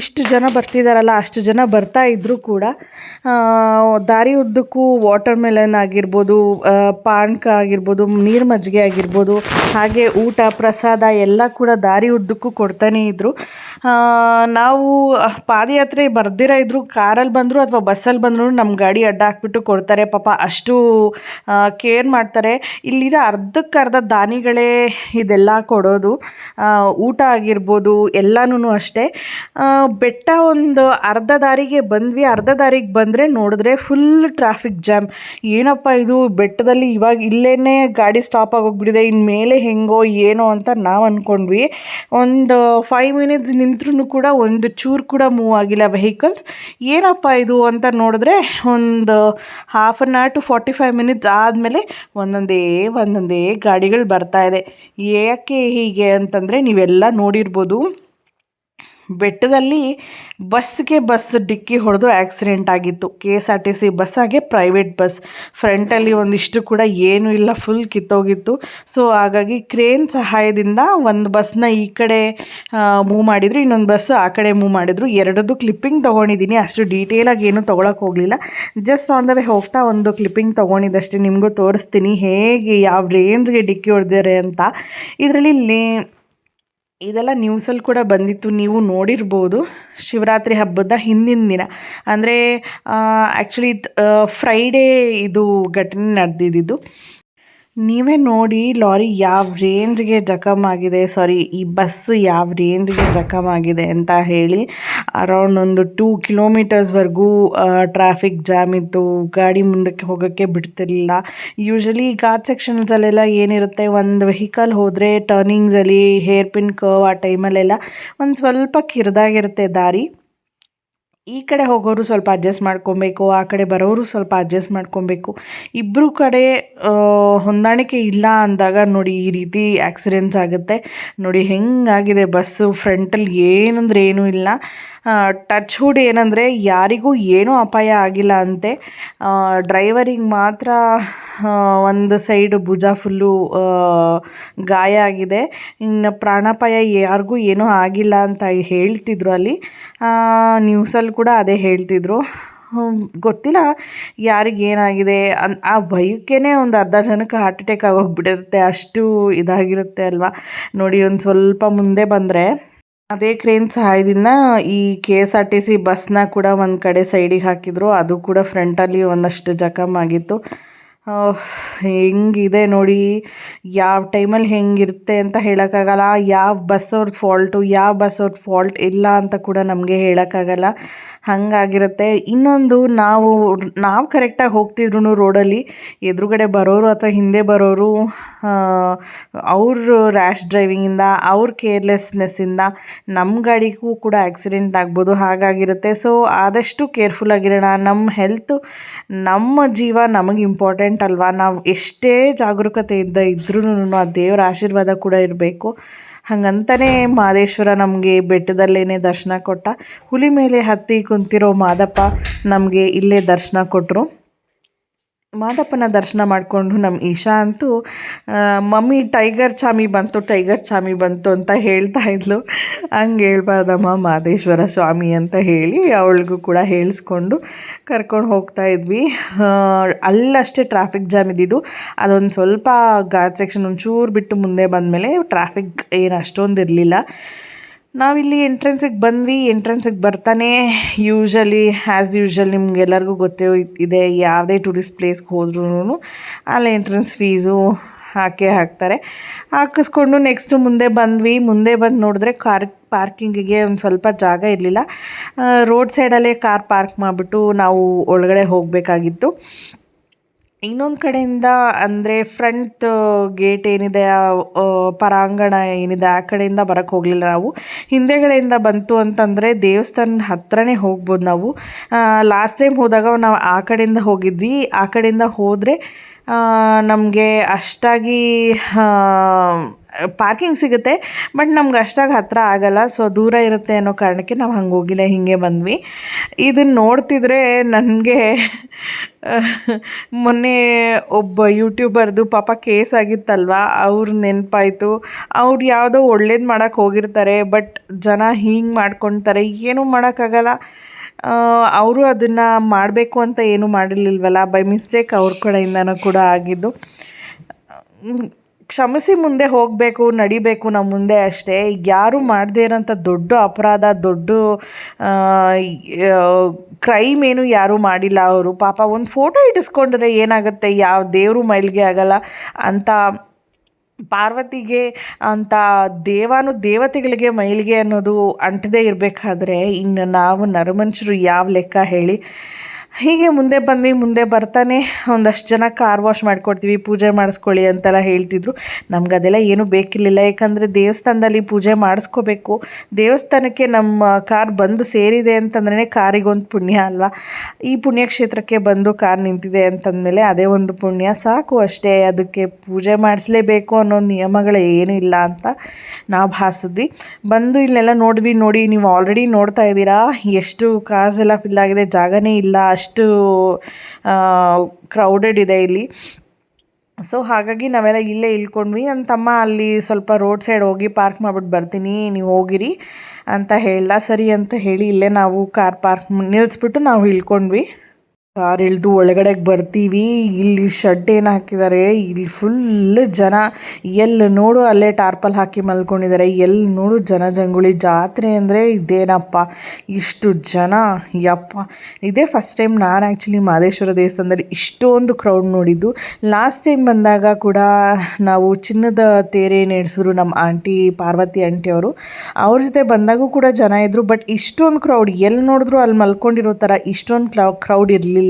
ಇಷ್ಟು ಜನ ಬರ್ತಿದ್ದಾರಲ್ಲ ಅಷ್ಟು ಜನ ಬರ್ತಾ ಇದ್ದರೂ ಕೂಡ ದಾರಿ ಉದ್ದಕ್ಕೂ ವಾಟರ್ ಮೆಲನ್ ಆಗಿರ್ಬೋದು ಪಾನ್ಕ ಆಗಿರ್ಬೋದು, ನೀರು ಮಜ್ಜಿಗೆ ಆಗಿರ್ಬೋದು, ಹಾಗೆ ಊಟ, ಪ್ರಸಾದ ಎಲ್ಲ ಕೂಡ ದಾರಿ ಉದ್ದಕ್ಕೂ ಕೊಡ್ತಾನೇ ಇದ್ದರು ನಾವು ಪಾದಯಾತ್ರೆ ಬರ್ದಿರ ಇದ್ದರೂ ಕಾರಲ್ಲಿ ಬಂದರೂ ಅಥವಾ ಬಸ್ಸಲ್ಲಿ ಬಂದರೂ ನಮ್ಮ ಗಾಡಿ ಅಡ್ಡ ಹಾಕ್ಬಿಟ್ಟು ಕೊಡ್ತಾರೆ. ಪಾಪ ಅಷ್ಟು ಕೇರ್ ಮಾಡ್ತಾರೆ. ಇಲ್ಲಿರೋ ಅರ್ಧಕ್ಕರ್ಧ ದಾನಿಗಳೇ ಇದೆಲ್ಲ ಕೊಡೋದು. ಊಟ ಆಗಿರ್ಬೋದು ಎಲ್ಲನೂ ಅಷ್ಟೇ. ಬೆಟ್ಟ ಒಂದು ಅರ್ಧ ದಾರಿಗೆ ಬಂದ್ವಿ, ಅರ್ಧ ದಾರಿಗೆ ಬಂದರೆ ನೋಡಿದ್ರೆ ಫುಲ್ ಟ್ರಾಫಿಕ್ ಜಾಮ್ ಏನಪ್ಪ ಇದು? ಬೆಟ್ಟದಲ್ಲಿ ಇವಾಗ ಇಲ್ಲೇ ಗಾಡಿ ಸ್ಟಾಪ್ ಆಗೋಗ್ಬಿಟ್ಟಿದೆ ಇನ್ನು ಮೇಲೆ ಹೆಂಗೋ ಏನೋ ಅಂತ ನಾವು ಅಂದ್ಕೊಂಡ್ವಿ ಒಂದು ಫೈವ್ ಮಿನಿಟ್ಸ್ ನಿಂತ್ರೂ ಕೂಡ ಒಂದು ಚೂರು ಕೂಡ ಮೂವ್ ಆಗಿಲ್ಲ ವೆಹಿಕಲ್ಸ್ ಏನಪ್ಪ ಇದು ಅಂತ ನೋಡಿದ್ರೆ ಒಂದು half an hour to forty five minutes ಆದಮೇಲೆ ಒಂದೊಂದೇ ಒಂದೊಂದೇ ಗಾಡಿಗಳು ಬರ್ತಾ ಇದೆ. ಯಾಕೆ ಹೀಗೆ ಅಂತಂದರೆ ನೀವೆಲ್ಲ ನೋಡಿರ್ಬೋದು. ಬೆಟ್ಟದಲ್ಲಿ ಬಸ್ಗೆ ಬಸ್ ಡಿಕ್ಕಿ ಹೊಡೆದು ಆಕ್ಸಿಡೆಂಟ್ ಆಗಿತ್ತು. K S R T C bus, ಹಾಗೆ ಪ್ರೈವೇಟ್ ಬಸ್. ಫ್ರಂಟಲ್ಲಿ ಒಂದಿಷ್ಟು ಕೂಡ ಏನೂ ಇಲ್ಲ, ಫುಲ್ ಕಿತ್ತೋಗಿತ್ತು. ಸೊ, ಹಾಗಾಗಿ ಕ್ರೇನ್ ಸಹಾಯದಿಂದ ಒಂದು ಬಸ್ನ ಈ ಕಡೆ ಮೂವ್ ಮಾಡಿದರು, ಇನ್ನೊಂದು ಬಸ್ ಆ ಕಡೆ ಮೂವ್ ಮಾಡಿದ್ರು. ಎರಡದ್ದು ಕ್ಲಿಪ್ಪಿಂಗ್ ತೊಗೊಂಡಿದ್ದೀನಿ. ಅಷ್ಟು ಡೀಟೇಲಾಗಿ ಏನೂ ತೊಗೊಳಕ್ಕೆ ಹೋಗಲಿಲ್ಲ. ಜಸ್ಟ್ ಆನ್ ವೇ ಹೋಗ್ತಾ ಒಂದು ಕ್ಲಿಪ್ಪಿಂಗ್ ತೊಗೊಂಡಿದ್ದಷ್ಟೇ ನಿಮಗೂ ತೋರಿಸ್ತೀನಿ. ಹೇಗೆ, ಯಾವ ರೇಂಜ್ಗೆ ಡಿಕ್ಕಿ ಹೊಡೆದಿದ್ದಾರೆ ಅಂತ. ಇದರಲ್ಲಿ ಇದೆಲ್ಲ ನ್ಯೂಸಲ್ಲಿ ಕೂಡ ಬಂದಿತ್ತು. ನೀವು ನೋಡಿರ್ಬೋದು ಶಿವರಾತ್ರಿ ಹಬ್ಬದ ಹಿಂದಿನ ದಿನ. ಅಂದರೆ ಆ್ಯಕ್ಚುಲಿ ಫ್ರೈಡೇ ಇದು ಘಟನೆ ನಡೆದಿದ್ದು. ನೀವೇ ನೋಡಿ ಲಾರಿ ಯಾವ ರೇಂಜ್ಗೆ ಆಗಿದೆ. ಸಾರಿ ಈ ಬಸ್ಸು ಯಾವ ರೇಂಜ್ಗೆ ಜಖಮ್ ಆಗಿದೆ ಅಂತ ಹೇಳಿ ಅರೌಂಡ್ ಒಂದು ಟೂ ಕಿಲೋಮೀಟರ್ಸ್ವರೆಗೂ ಟ್ರಾಫಿಕ್ ಜಾಮ್ ಇತ್ತು. ಗಾಡಿ ಮುಂದಕ್ಕೆ ಹೋಗೋಕ್ಕೆ ಬಿಡ್ತಿರ್ಲಿಲ್ಲ. ಯೂಶಲಿ ಘಾಟ್ ಸೆಕ್ಷನ್ಸಲ್ಲೆಲ್ಲ ಏನಿರುತ್ತೆ, ಒಂದು ವೆಹಿಕಲ್ ಹೋದರೆ ಟರ್ನಿಂಗ್ಸಲ್ಲಿ ಹೇರ್ ಪಿನ್ ಕರ್ವ್ ಆ ಟೈಮಲ್ಲೆಲ್ಲ ಒಂದು ಸ್ವಲ್ಪ ಕಿರಿದಾಗಿರುತ್ತೆ ದಾರಿ. ಈ ಕಡೆ ಹೋಗೋರು ಸ್ವಲ್ಪ ಅಡ್ಜಸ್ಟ್ ಮಾಡ್ಕೊಬೇಕು, ಆ ಕಡೆ ಬರೋರು ಸ್ವಲ್ಪ ಅಡ್ಜಸ್ಟ್ ಮಾಡ್ಕೊಬೇಕು. ಇಬ್ಬರು ಕಡೆ ಹೊಂದಾಣಿಕೆ ಇಲ್ಲ ಅಂದಾಗ ನೋಡಿ ಈ ರೀತಿ ಆಕ್ಸಿಡೆಂಟ್ಸ್ ಆಗುತ್ತೆ. ನೋಡಿ ಹೆಂಗಾಗಿದೆ ಬಸ್ಸು ಫ್ರಂಟಲ್ಲಿ ಏನಂದ್ರೆ ಏನೂ ಇಲ್ಲ. ಟಚ್ ಹುಡ್ ಏನಂದರೆ ಯಾರಿಗೂ ಏನೂ ಅಪಾಯ ಆಗಿಲ್ಲ ಅಂತೆ. ಡ್ರೈವರಿಗೆ ಮಾತ್ರ ಒಂದು ಸೈಡ್ ಭುಜ ಫುಲ್ಲು ಗಾಯ ಆಗಿದೆ. ಇನ್ನು ಪ್ರಾಣಾಪಾಯ ಯಾರಿಗೂ ಏನೂ ಆಗಿಲ್ಲ ಅಂತ ಹೇಳ್ತಿದ್ರು ಅಲ್ಲಿ. ನ್ಯೂಸಲ್ಲಿ ಕೂಡ ಅದೇ ಹೇಳ್ತಿದ್ರು. ಗೊತ್ತಿಲ್ಲ ಯಾರಿಗೆ ಏನಾಗಿದೆ ಅನ್, ಆ ಭಯಕ್ಕೇ ಒಂದು ಅರ್ಧ ಜನಕ್ಕೆ ಹಾರ್ಟ್ ಅಟ್ಯಾಕ್ ಆಗೋಗ್ಬಿಟ್ಟಿರುತ್ತೆ, ಅಷ್ಟು ಇದಾಗಿರುತ್ತೆ ಅಲ್ವಾ? ನೋಡಿ, ಒಂದು ಸ್ವಲ್ಪ ಮುಂದೆ ಬಂದರೆ ಅದೇ ಕ್ರೇನ್ ಸಹಾಯದಿಂದ ಈ K S R T C ಬಸ್ನ ಕೂಡ ಒಂದು ಕಡೆ ಸೈಡಿಗೆ ಹಾಕಿದ್ರು. ಅದು ಕೂಡ ಫ್ರಂಟಲ್ಲಿ ಒಂದಷ್ಟು ಜಖಮ್ ಆಗಿತ್ತು. ಹೆಂಗಿದೆ ನೋಡಿ. ಯಾವ ಟೈಮಲ್ಲಿ ಹೆಂಗಿರುತ್ತೆ ಅಂತ ಹೇಳೋಕ್ಕಾಗಲ್ಲ. ಯಾವ ಬಸ್ ಅವ್ರದ್ದು ಫಾಲ್ಟು ಯಾವ ಬಸ್ ಅವ್ರದ್ದು ಫಾಲ್ಟ್ ಇಲ್ಲ ಅಂತ ಕೂಡ ನಮಗೆ ಹೇಳೋಕ್ಕಾಗಲ್ಲ. ಹಾಗಾಗಿರುತ್ತೆ. ಇನ್ನೊಂದು, ನಾವು ನಾವು ಕರೆಕ್ಟಾಗಿ ಹೋಗ್ತಿದ್ರು ರೋಡಲ್ಲಿ ಎದುರುಗಡೆ ಬರೋರು ಅಥವಾ ಹಿಂದೆ ಬರೋರು ಅವರು ರ್ಯಾಶ್ ಡ್ರೈವಿಂಗಿಂದ ಅವ್ರ ಕೇರ್ಲೆಸ್ನೆಸ್ಸಿಂದ ನಮ್ಮ ಗಾಡಿಗೂ ಕೂಡ ಆಕ್ಸಿಡೆಂಟ್ ಆಗ್ಬೋದು, ಹಾಗಾಗಿರುತ್ತೆ. ಸೊ ಆದಷ್ಟು ಕೇರ್ಫುಲ್ ಆಗಿರೋಣ. ನಮ್ಮ ಹೆಲ್ತ್ ನಮ್ಮ ಜೀವ ನಮಗೆ ಇಂಪಾರ್ಟೆಂಟ್ ಅಲ್ವಾ? ನಾವು ಎಷ್ಟೇ ಜಾಗರೂಕತೆಯಿಂದ ಇದ್ರೂ ಆ ದೇವರ ಆಶೀರ್ವಾದ ಕೂಡ ಇರಬೇಕು. ಹಾಗಂತಲೇ ಮಾದೇಶ್ವರ ನಮಗೆ ಬೆಟ್ಟದಲ್ಲೇ ದರ್ಶನ ಕೊಟ್ಟ ಹುಲಿ ಮೇಲೆ ಹತ್ತಿ ಕುಂತಿರೋ ಮಾದಪ್ಪ ನಮಗೆ ಇಲ್ಲೇ ದರ್ಶನ ಕೊಟ್ಟರು ಮಾದಪ್ಪನ ದರ್ಶನ ಮಾಡಿಕೊಂಡು ನಮ್ಮ ಈಶಾ ಅಂತೂ ಮಮ್ಮಿ, ಟೈಗರ್ ಚಾಮಿ ಬಂತು, ಟೈಗರ್ ಚಾಮಿ ಬಂತು ಅಂತ ಹೇಳ್ತಾ ಇದ್ಲು. ಹಂಗೆ ಹೇಳ್ಬಾರ್ದಮ್ಮ, ಮಾದೇಶ್ವರ ಸ್ವಾಮಿ ಅಂತ ಹೇಳಿ ಅವಳಿಗೂ ಕೂಡ ಹೇಳಿಸ್ಕೊಂಡು ಕರ್ಕೊಂಡು ಹೋಗ್ತಾ ಇದ್ವಿ. ಅಲ್ಲಷ್ಟೇ ಟ್ರಾಫಿಕ್ ಜಾಮ್ ಇದ್ದಿದ್ದು. ಅದೊಂದು ಸ್ವಲ್ಪ ಘಾಟ್ ಸೆಕ್ಷನ್ ಒಂಚೂರು ಬಿಟ್ಟು ಮುಂದೆ ಬಂದಮೇಲೆ ಟ್ರಾಫಿಕ್ ಏನು ಅಷ್ಟೊಂದು ಇರಲಿಲ್ಲ. ನಾವಿಲ್ಲಿ ಎಂಟ್ರೆನ್ಸಿಗೆ ಬಂದ್ವಿ ಎಂಟ್ರೆನ್ಸಿಗೆ ಬರ್ತಾನೆ. ಯೂಶಲಿ ಆ್ಯಸ್ ಯೂಶಲ್ ನಿಮ್ಗೆಲ್ಲರಿಗೂ ಗೊತ್ತೇ ಇದೆ, ಯಾವುದೇ ಟೂರಿಸ್ಟ್ ಪ್ಲೇಸ್ಗೆ ಹೋದ್ರೂ ಅಲ್ಲಿ ಎಂಟ್ರೆನ್ಸ್ ಫೀಸು ಹಾಕೇ ಹಾಕ್ತಾರೆ. ಹಾಕಿಸ್ಕೊಂಡು ನೆಕ್ಸ್ಟ್ ಮುಂದೆ ಬಂದ್ವಿ. ಮುಂದೆ ಬಂದು ನೋಡಿದ್ರೆ ಕಾರ್ ಪಾರ್ಕಿಂಗಿಗೆ ಒಂದು ಸ್ವಲ್ಪ ಜಾಗ ಇರಲಿಲ್ಲ. ರೋಡ್ ಸೈಡಲ್ಲೇ ಕಾರ್ ಪಾರ್ಕ್ ಮಾಡಿಬಿಟ್ಟು ನಾವು ಒಳಗಡೆ ಹೋಗಬೇಕಾಗಿತ್ತು. ಇನ್ನೊಂದು ಕಡೆಯಿಂದ ಅಂದರೆ ಫ್ರಂಟ್ ಗೇಟ್ ಏನಿದೆ ಆ, ಪರಾಂಗಣ ಏನಿದೆ ಆ ಕಡೆಯಿಂದ ಬರೋಕ್ಕೆ ಹೋಗಲಿಲ್ಲ ನಾವು. ಹಿಂದೆಗಡೆಯಿಂದ ಬಂತು ಅಂತಂದರೆ ದೇವಸ್ಥಾನದ ಹತ್ರನೇ ಹೋಗ್ಬೋದು ನಾವು. ಲಾಸ್ಟ್ ಟೈಮ್ ಹೋದಾಗ ನಾವು ಆ ಕಡೆಯಿಂದ ಹೋಗಿದ್ವಿ. ಆ ಕಡೆಯಿಂದ ಹೋದರೆ ನಮಗೆ ಅಷ್ಟಾಗಿ ಪಾರ್ಕಿಂಗ್ ಸಿಗುತ್ತೆ. ಬಟ್ ನಮ್ಗೆ ಅಷ್ಟಾಗಿ ಹತ್ತಿರ ಆಗಲ್ಲ. ಸೊ ದೂರ ಇರುತ್ತೆ ಅನ್ನೋ ಕಾರಣಕ್ಕೆ ನಾವು ಹಂಗೆ ಹೋಗಿಲ್ಲ ಹೀಗೆ ಬಂದ್ವಿ. ಇದನ್ನು ನೋಡ್ತಿದ್ರೆ ನನಗೆ ಮೊನ್ನೆ ಒಬ್ಬ ಯೂಟ್ಯೂಬರ್ದು ಪಾಪ ಕೇಸ್ ಆಗಿತ್ತಲ್ವ? ಅವ್ರ ನೆನಪಾಯಿತು. ಅವ್ರು ಯಾವುದೋ ಒಳ್ಳೇದು ಮಾಡೋಕ್ಕೆ ಹೋಗಿರ್ತಾರೆ, ಬಟ್ ಜನ ಹೀಗೆ ಮಾಡ್ಕೊತಾರೆ, ಏನೂ ಮಾಡೋಕ್ಕಾಗಲ್ಲ. ಅವರು ಅದನ್ನು ಮಾಡಬೇಕು ಅಂತ ಏನೂ ಮಾಡಿರ್ಲಿಲ್ವಲ್ಲ? ಬೈ ಮಿಸ್ಟೇಕ್ ಅವ್ರ ಕಡೆಯಿಂದನೂ ಕೂಡ ಆಗಿದ್ದು. ಕ್ಷಮಿಸಿ ಮುಂದೆ ಹೋಗಬೇಕು, ನಡಿಬೇಕು ನಮ್ಮ ಮುಂದೆ ಅಷ್ಟೇ. ಯಾರು ಮಾಡದೇ ಇರೋಂಥ ದೊಡ್ಡ ಅಪರಾಧ, ದೊಡ್ಡ ಕ್ರೈಮ್ ಏನು ಯಾರೂ ಮಾಡಿಲ್ಲ ಅವರು. ಪಾಪ ಒಂದು ಫೋಟೋ ಇಟ್ಟಿಸ್ಕೊಂಡ್ರೆ ಏನಾಗುತ್ತೆ? ಯಾವ ದೇವರು ಮೈಲಿಗೆ ಆಗಲ್ಲ. ಅಂತ ಪಾರ್ವತಿಗೆ ಅಂತ ದೇವಾನು ದೇವತೆಗಳಿಗೆ ಮೈಲಿಗೆ ಅನ್ನೋದು ಅಂಟದೇ ಇರಬೇಕಾದ್ರೆ, ಇನ್ನು ನಾವು ನರಮನುಷ್ಯರು ಯಾವ ಲೆಕ್ಕ ಹೇಳಿ ಹೀಗೆ ಮುಂದೆ ಬಂದ್ವಿ ಮುಂದೆ ಬರ್ತಾನೆ. ಒಂದಷ್ಟು ಜನ ಕಾರ್ ವಾಶ್ ಮಾಡಿಕೊಡ್ತೀವಿ, ಪೂಜೆ ಮಾಡಿಸ್ಕೊಳ್ಳಿ ಅಂತೆಲ್ಲ ಹೇಳ್ತಿದ್ರು. ನಮ್ಗೆ ಅದೆಲ್ಲ ಏನೂ ಬೇಕಿರಲಿಲ್ಲ. ಯಾಕಂದರೆ ದೇವಸ್ಥಾನದಲ್ಲಿ ಪೂಜೆ ಮಾಡಿಸ್ಕೋಬೇಕು. ದೇವಸ್ಥಾನಕ್ಕೆ ನಮ್ಮ ಕಾರ್ ಬಂದು ಸೇರಿದೆ ಅಂತಂದ್ರೆ ಕಾರಿಗೊಂದು ಪುಣ್ಯ ಅಲ್ವಾ? ಈ ಪುಣ್ಯಕ್ಷೇತ್ರಕ್ಕೆ ಬಂದು ಕಾರ್ ನಿಂತಿದೆ ಅಂತಂದಮೇಲೆ ಅದೇ ಒಂದು ಪುಣ್ಯ. ಸಾಕು ಅಷ್ಟೇ, ಅದಕ್ಕೆ ಪೂಜೆ ಮಾಡಿಸ್ಲೇಬೇಕು ಅನ್ನೋ ನಿಯಮಗಳು ಏನೂ ಇಲ್ಲ ಅಂತ ನಾವು ಭಾವಿಸಿದ್ವಿ ಬಂದು ಇಲ್ಲೆಲ್ಲ ನೋಡಿದ್ವಿ ನೋಡಿ, ನೀವು ಆಲ್ರೆಡಿ ನೋಡ್ತಾ ಇದ್ದೀರಾ? ಎಷ್ಟು ಕಾರ್ಸ್ ಎಲ್ಲ ಫಿಲ್ ಆಗಿದೆ, ಜಾಗನೇ ಇಲ್ಲ ಅಷ್ಟು ಕ್ರೌಡೆಡ್ ಇದೆ ಇಲ್ಲಿ. ಸೊ ಹಾಗಾಗಿ ನಾವೆಲ್ಲ ಇಲ್ಲೇ ಇಳ್ಕೊಂಡ್ವಿ. ನನ್ನ ತಮ್ಮ ಅಲ್ಲಿ ಸ್ವಲ್ಪ ರೋಡ್ ಸೈಡ್ ಹೋಗಿ ಪಾರ್ಕ್ ಮಾಡ್ಬಿಟ್ಟು ಬರ್ತೀನಿ, ನೀವು ಹೋಗಿರಿ ಅಂತ ಹೇಳ್ದ. ಸರಿ ಅಂತ ಹೇಳಿ ಇಲ್ಲೇ ನಾವು ಕಾರ್ ಪಾರ್ಕ್ ನಿಲ್ಲಿಸ್ಬಿಟ್ಟು ನಾವು ಇಳ್ಕೊಂಡ್ವಿ. ಕಾರ್ ಇಳಿದು ಒಳಗಡೆಗೆ ಬರ್ತೀವಿ. ಇಲ್ಲಿ ಶೆಡ್ ಏನು ಹಾಕಿದ್ದಾರೆ ಇಲ್ಲಿ ಫುಲ್ ಜನ. ಎಲ್ಲಿ ನೋಡು ಅಲ್ಲೇ ಟಾರ್ಪಲ್ ಹಾಕಿ ಮಲ್ಕೊಂಡಿದ್ದಾರೆ ಎಲ್ಲಿ ನೋಡು ಜನ ಜಂಗುಳಿ ಜಾತ್ರೆ ಅಂದರೆ ಇದೇನಪ್ಪ? ಇಷ್ಟು ಜನ. ಯಪ್ಪ. ಇದೇ ಫಸ್ಟ್ ಟೈಮ್ ನಾನು ಆ್ಯಕ್ಚುಲಿ ಮಹದೇಶ್ವರ ದೇವಸ್ಥಾನದಲ್ಲಿ ಇಷ್ಟೊಂದು ಕ್ರೌಡ್ ನೋಡಿದ್ದು. ಲಾಸ್ಟ್ ಟೈಮ್ ಬಂದಾಗ ಕೂಡ ನಾವು ಚಿನ್ನದ ತೇರೆ ನಡೆಸಿದ್ರು ನಮ್ಮ ಆಂಟಿ ಪಾರ್ವತಿ ಆಂಟಿ ಅವರು. ಅವ್ರ ಜೊತೆ ಬಂದಾಗೂ ಕೂಡ ಜನ ಇದ್ದರು ಬಟ್ ಇಷ್ಟೊಂದು ಕ್ರೌಡ್ ಎಲ್ಲಿ ನೋಡಿದ್ರು ಅಲ್ಲಿ ಮಲ್ಕೊಂಡಿರೋ ಥರ ಇಷ್ಟೊಂದು ಕ್ರೌಡ್ ಇರಲಿಲ್ಲ.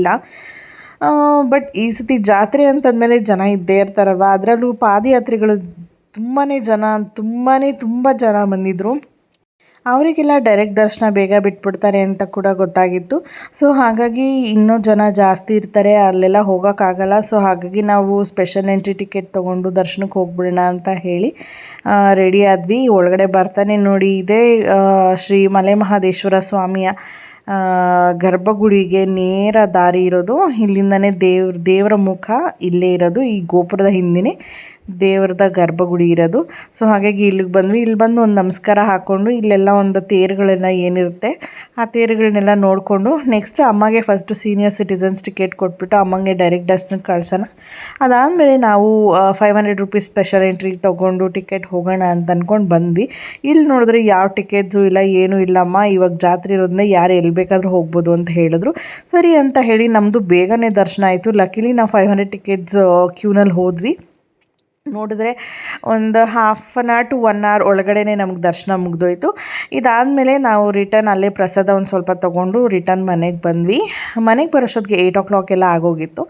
ಬಟ್ ಈ ಸತಿ ಜಾತ್ರೆ ಅಂತಂದಮೇಲೆ ಜನ ಇದ್ದೇ ಇರ್ತಾರಲ್ವ? ಅದರಲ್ಲೂ ಪಾದಯಾತ್ರೆಗಳು ತುಂಬಾ ಜನ ತುಂಬಾ ತುಂಬ ಜನ ಬಂದಿದ್ದರು ಅವರಿಗೆಲ್ಲ ಡೈರೆಕ್ಟ್ ದರ್ಶನ ಬೇಗ ಬಿಟ್ಬಿಡ್ತಾರೆ ಅಂತ ಕೂಡ ಗೊತ್ತಾಗಿತ್ತು. ಸೊ ಹಾಗಾಗಿ ಇನ್ನೂ ಜನ ಜಾಸ್ತಿ ಇರ್ತಾರೆ, ಅಲ್ಲೆಲ್ಲ ಹೋಗೋಕ್ಕಾಗಲ್ಲ. ಸೊ ಹಾಗಾಗಿ ನಾವು ಸ್ಪೆಷಲ್ ಎಂಟ್ರಿ ಟಿಕೆಟ್ ತೊಗೊಂಡು ದರ್ಶನಕ್ಕೆ ಹೋಗ್ಬಿಡೋಣ ಅಂತ ಹೇಳಿ ರೆಡಿ ಆದ್ವಿ. ಒಳಗಡೆ ಬರ್ತಾನೆ ನೋಡಿ, ಇದೇ ಶ್ರೀ ಮಲೆ ಮಹದೇಶ್ವರ ಸ್ವಾಮಿಯ ಗರ್ಭಗುಡಿಗೆ ನೇರ ದಾರಿ ಇರೋದು. ಇಲ್ಲಿಂದನೇ ದೇವ್ರ ದೇವರ ಮುಖ ಇಲ್ಲೇ ಇರೋದು ಈ ಗೋಪುರದ ಹಿಂದಿನೇ. ದೇವ್ರದ ಗರ್ಭಗುಡಿ ಇರೋದು. ಸೊ ಹಾಗಾಗಿ ಇಲ್ಲಿಗೆ ಬಂದ್ವಿ. ಇಲ್ಲಿ ಬಂದು ಒಂದು ನಮಸ್ಕಾರ ಹಾಕ್ಕೊಂಡು ಇಲ್ಲೆಲ್ಲ ಒಂದು ತೇರುಗಳೆಲ್ಲ ಏನಿರುತ್ತೆ, ಆ ತೇರುಗಳನ್ನೆಲ್ಲ ನೋಡಿಕೊಂಡು ನೆಕ್ಸ್ಟ್ ಅಮ್ಮಗೆ ಫಸ್ಟು ಸೀನಿಯರ್ ಸಿಟಿಸನ್ಸ್ ಟಿಕೆಟ್ ಕೊಟ್ಬಿಟ್ಟು ಅಮ್ಮಂಗೆ ಡೈರೆಕ್ಟ್ ದರ್ಶನಕ್ಕೆ ಕಳ್ಸೋಣ. ಅದಾದಮೇಲೆ ನಾವು five hundred rupees special entry ತೊಗೊಂಡು ಟಿಕೆಟ್ ಹೋಗೋಣ ಅಂತ ಅಂದ್ಕೊಂಡು ಬಂದ್ವಿ. ಇಲ್ಲಿ ನೋಡಿದ್ರೆ ಯಾವ ಟಿಕೆಟ್ಸು ಇಲ್ಲ, ಏನೂ ಇಲ್ಲಮ್ಮ, ಇವಾಗ ಜಾತ್ರೆ ಇರೋದನ್ನ ಯಾರು ಎಲ್ಲಿ ಬೇಕಾದರೂ ಹೋಗ್ಬೋದು ಅಂತ ಹೇಳಿದ್ರು. ಸರಿ ಅಂತ ಹೇಳಿ ನಮ್ಮದು ಬೇಗನೆ ದರ್ಶನ ಆಯಿತು. ಲಕ್ಕಿಲಿ ನಾವು ಫೈವ್ ಹಂಡ್ರೆಡ್ ಟಿಕೆಟ್ಸ್ ಕ್ಯೂನಲ್ಲಿ ಹೋದ್ವಿ. ನೋಡಿದ್ರೆ ಒಂದು half an hour to one hour ಒಳಗಡೆ ನಮ್ಗೆ ದರ್ಶನ ಮುಗ್ದೋಯ್ತು. ಇದಾದಮೇಲೆ ನಾವು ರಿಟರ್ನ್ ಅಲ್ಲೇ ಪ್ರಸಾದ ಒಂದು ಸ್ವಲ್ಪ ತೊಗೊಂಡು ರಿಟರ್ನ್ ಮನೆಗೆ ಬಂದ್ವಿ. ಮನೆಗೆ ಬರೋಷ್ಟೊತ್ತಿಗೆ ಏಯ್ಟ್ ಓ ಕ್ಲಾಕ್ ಎಲ್ಲ ಆಗೋಗಿತ್ತು.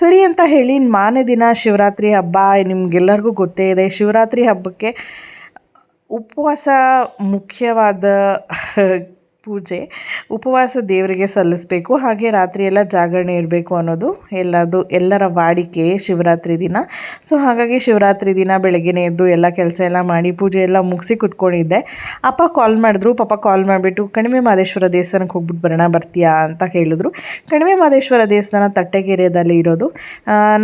ಸರಿ ಅಂತ ಹೇಳಿ ಮಾನೇ ದಿನ ಶಿವರಾತ್ರಿ ಹಬ್ಬ ನಿಮ್ಗೆಲ್ಲರಿಗೂ ಗೊತ್ತೇ ಇದೆ. ಶಿವರಾತ್ರಿ ಹಬ್ಬಕ್ಕೆ ಉಪವಾಸ ಮುಖ್ಯವಾದ ಪೂಜೆ, ಉಪವಾಸ ದೇವರಿಗೆ ಸಲ್ಲಿಸಬೇಕು. ಹಾಗೆ ರಾತ್ರಿ ಎಲ್ಲ ಜಾಗರಣೆ ಇರಬೇಕು ಅನ್ನೋದು ಎಲ್ಲದು, ಎಲ್ಲರ ವಾಡಿಕೆ ಶಿವರಾತ್ರಿ ದಿನ. ಸೊ ಹಾಗಾಗಿ ಶಿವರಾತ್ರಿ ದಿನ ಬೆಳಗ್ಗೆನೇ ಎದ್ದು ಎಲ್ಲ ಕೆಲಸ ಎಲ್ಲ ಮಾಡಿ ಪೂಜೆ ಎಲ್ಲ ಮುಗಿಸಿ ಕುತ್ಕೊಂಡಿದ್ದೆ. ಅಪ್ಪ ಕಾಲ್ ಮಾಡಿದ್ರು, ಪಾಪ ಕಾಲ್ ಮಾಡಿಬಿಟ್ಟು, ಕಣಿವೆ ಮಾದೇಶ್ವರ ದೇವಸ್ಥಾನಕ್ಕೆ ಹೋಗ್ಬಿಟ್ಟು ಬರೋಣ ಬರ್ತೀಯಾ ಅಂತ ಕೇಳಿದ್ರು ಕಣಿವೆ ಮಾದೇಶ್ವರ ದೇವಸ್ಥಾನ ತಟ್ಟೆಗೆರೆಯಲ್ಲಿ ಇರೋದು.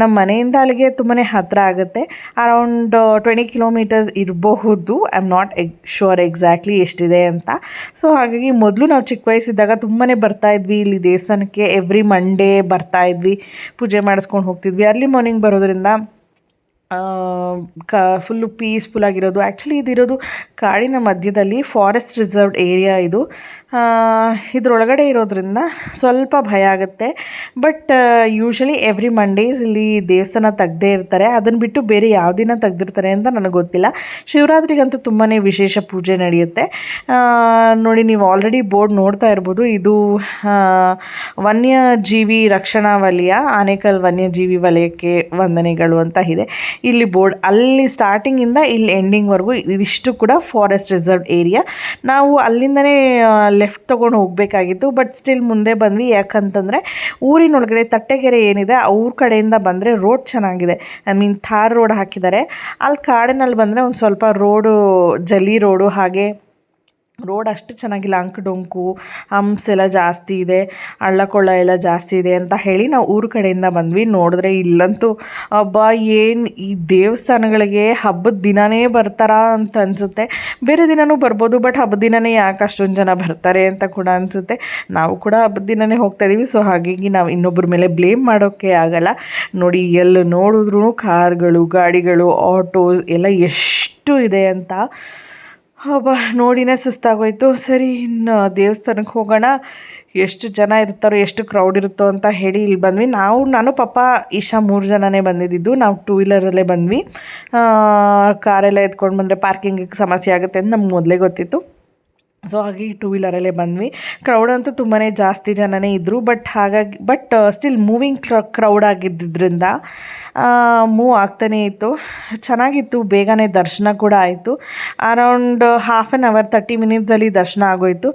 ನಮ್ಮ ಮನೆಯಿಂದ ಅಲ್ಲಿಗೆ ತುಂಬಾ ಹತ್ತಿರ ಆಗುತ್ತೆ. ಅರೌಂಡ್ ಟ್ವೆಂಟಿ ಕಿಲೋಮೀಟರ್ಸ್ ಇರಬಹುದು. I am not uh sure exactly ಎಷ್ಟಿದೆ ಅಂತ. ಸೊ ಹಾಗಾಗಿ ಮೊದಲು ನಾವು ಚಿಕ್ಕ ವಯಸ್ಸಿದ್ದಾಗ ತುಂಬಾ ಬರ್ತಾಯಿದ್ವಿ ಇಲ್ಲಿ ದೇವಸ್ಥಾನಕ್ಕೆ ಎವ್ರಿ ಮಂಡೇ ಬರ್ತಾ ಇದ್ವಿ. ಪೂಜೆ ಮಾಡಿಸ್ಕೊಂಡು ಹೋಗ್ತಿದ್ವಿ. ಅರ್ಲಿ ಮಾರ್ನಿಂಗ್ ಬರೋದ್ರಿಂದ ಕ ಫುಲ್ಲು ಪೀಸ್ಫುಲ್ ಆಗಿರೋದು. ಆ್ಯಕ್ಚುಲಿ ಇದಿರೋದು ಕಾಡಿನ ಮಧ್ಯದಲ್ಲಿ ಫಾರೆಸ್ಟ್ ರಿಸರ್ವ್ಡ್ ಏರಿಯಾ ಇದು. ಇದ್ರೊಳಗಡೆ ಇರೋದ್ರಿಂದ ಸ್ವಲ್ಪ ಭಯ ಆಗುತ್ತೆ. ಬಟ್ ಯೂಶ್ವಲಿ ಎವ್ರಿ ಮಂಡೇಸ್ ಇಲ್ಲಿ ದೇವಸ್ಥಾನ ತೆಗ್ದೇ ಇರ್ತಾರೆ. ಅದನ್ನು ಬಿಟ್ಟು ಬೇರೆ ಯಾವ ದಿನ ತೆಗ್ದಿರ್ತಾರೆ ಅಂತ ನನಗೆ ಗೊತ್ತಿಲ್ಲ. ಶಿವರಾತ್ರಿಗಂತೂ ತುಂಬಾ ವಿಶೇಷ ಪೂಜೆ ನಡೆಯುತ್ತೆ. ನೋಡಿ, ನೀವು ಆಲ್ರೆಡಿ ಬೋರ್ಡ್ ನೋಡ್ತಾ ಇರ್ಬೋದು. ಇದು ವನ್ಯಜೀವಿ ರಕ್ಷಣಾ ವಲಯ, ಆನೇಕಲ್ ವನ್ಯಜೀವಿ ವಲಯಕ್ಕೆ ವಂದನೆಗಳು ಅಂತ ಇದೆ. ಇಲ್ಲಿ ಬೋರ್ಡ್ ಅಲ್ಲಿ ಸ್ಟಾರ್ಟಿಂಗಿಂದ ಇಲ್ಲಿ ಎಂಡಿಂಗ್ವರೆಗೂ ಇದಿಷ್ಟು ಕೂಡ ಫಾರೆಸ್ಟ್ ರಿಸರ್ವ್ ಏರಿಯಾ ನಾವು ಅಲ್ಲಿಂದನೇ ಲೆಫ್ಟ್ ತೊಗೊಂಡು ಹೋಗಬೇಕಾಗಿತ್ತು ಬಟ್ ಸ್ಟಿಲ್ ಮುಂದೆ ಬಂದ್ವಿ. ಯಾಕಂತಂದರೆ ಊರಿನೊಳಗಡೆ ತಟ್ಟೆಗೆರೆ ಏನಿದೆ, ಅವ್ರ ಕಡೆಯಿಂದ ಬಂದರೆ ರೋಡ್ ಚೆನ್ನಾಗಿದೆ. ಐ ಮೀನ್ ಥಾರ್ ರೋಡ್ ಹಾಕಿದ್ದಾರೆ. ಅಲ್ಲಿ ಕಾಡಿನಲ್ಲಿ ಬಂದರೆ ಒಂದು ಸ್ವಲ್ಪ ರೋಡು ಜಲ್ಲಿ ರೋಡು ಹಾಗೆ ರೋಡ್ ಅಷ್ಟು ಚೆನ್ನಾಗಿಲ್ಲ, ಅಂಕು ಡೊಂಕು, ಹಂಪ್ಸ್ ಎಲ್ಲ ಜಾಸ್ತಿ ಇದೆ ಹಳ್ಳ ಕೊಳ್ಳ ಎಲ್ಲ ಜಾಸ್ತಿ ಇದೆ ಅಂತ ಹೇಳಿ ನಾವು ಊರ ಕಡೆಯಿಂದ ಬಂದ್ವಿ. ನೋಡಿದ್ರೆ ಇಲ್ಲಂತೂ, ಅಬ್ಬಾ, ಏನು ಈ ದೇವಸ್ಥಾನಗಳಿಗೆ ಹಬ್ಬದ ದಿನವೇ ಬರ್ತಾರಾ ಅಂತ ಅನಿಸುತ್ತೆ. ಬೇರೆ ದಿನವೂ ಬರ್ಬೋದು, ಬಟ್ ಹಬ್ಬದ ದಿನವೇ ಯಾಕೆ ಅಷ್ಟೊಂದು ಜನ ಬರ್ತಾರೆ ಅಂತ ಕೂಡ ಅನಿಸುತ್ತೆ. ನಾವು ಕೂಡ ಹಬ್ಬದ ದಿನವೇ ಹೋಗ್ತಾ ಇದ್ದೀವಿ ಸೊ ಹಾಗಾಗಿ ನಾವು ಇನ್ನೊಬ್ಬರ ಮೇಲೆ ಬ್ಲೇಮ್ ಮಾಡೋಕ್ಕೆ ಆಗಲ್ಲ. ನೋಡಿ ಎಲ್ಲ ನೋಡಿದ್ರೂ ಕಾರ್ಗಳು, ಗಾಡಿಗಳು, ಆಟೋಸ್ ಎಲ್ಲ ಎಷ್ಟು ಇದೆ ಅಂತ ಹಬ್ಬ ನೋಡಿನೇ ಸುಸ್ತಾಗೋಯ್ತು. ಸರಿ, ಇನ್ನು ದೇವಸ್ಥಾನಕ್ಕೆ ಹೋಗೋಣ. ಎಷ್ಟು ಜನ ಇರ್ತಾರೋ, ಎಷ್ಟು ಕ್ರೌಡ್ ಇರುತ್ತೋ ಅಂತ ಹೇಳಿ ಇಲ್ಲಿ ಬಂದ್ವಿ. ನಾವು, ನಾನು ಪಾಪ ಈಶಾ ಮೂರು ಜನನೇ ಬಂದಿದ್ದು. ನಾವು ಟೂ ವೀಲರಲ್ಲೇ ಬಂದ್ವಿ. ಕಾರೆಲ್ಲ ಎತ್ಕೊಂಡು ಬಂದರೆ ಪಾರ್ಕಿಂಗಿಗೆ ಸಮಸ್ಯೆ ಆಗುತ್ತೆ ಅಂತ ನಮ್ಗೆ ಮೊದಲೇ ಗೊತ್ತಿತ್ತು. ಸೊ ಹಾಗಾಗಿ ಟೂ ವೀಲರಲ್ಲೇ ಬಂದ್ವಿ. ಕ್ರೌಡ್ ಅಂತೂ ತುಂಬಾ ಜಾಸ್ತಿ ಜನನೇ ಇದ್ದರು ಬಟ್ ಹಾಗಾಗಿ ಬಟ್ ಸ್ಟಿಲ್ ಮೂವಿಂಗ್ ಕ್ರೌಡ್ ಆಗಿದ್ದರಿಂದ ಮೂವ್ ಆಗ್ತಾನೇ ಇತ್ತು. ಚೆನ್ನಾಗಿತ್ತು, ಬೇಗನೆ ದರ್ಶನ ಕೂಡ ಆಯಿತು. Around half an hour thirty ಮಿನಿಟ್ಸಲ್ಲಿ ದರ್ಶನ ಆಗೋಯಿತು.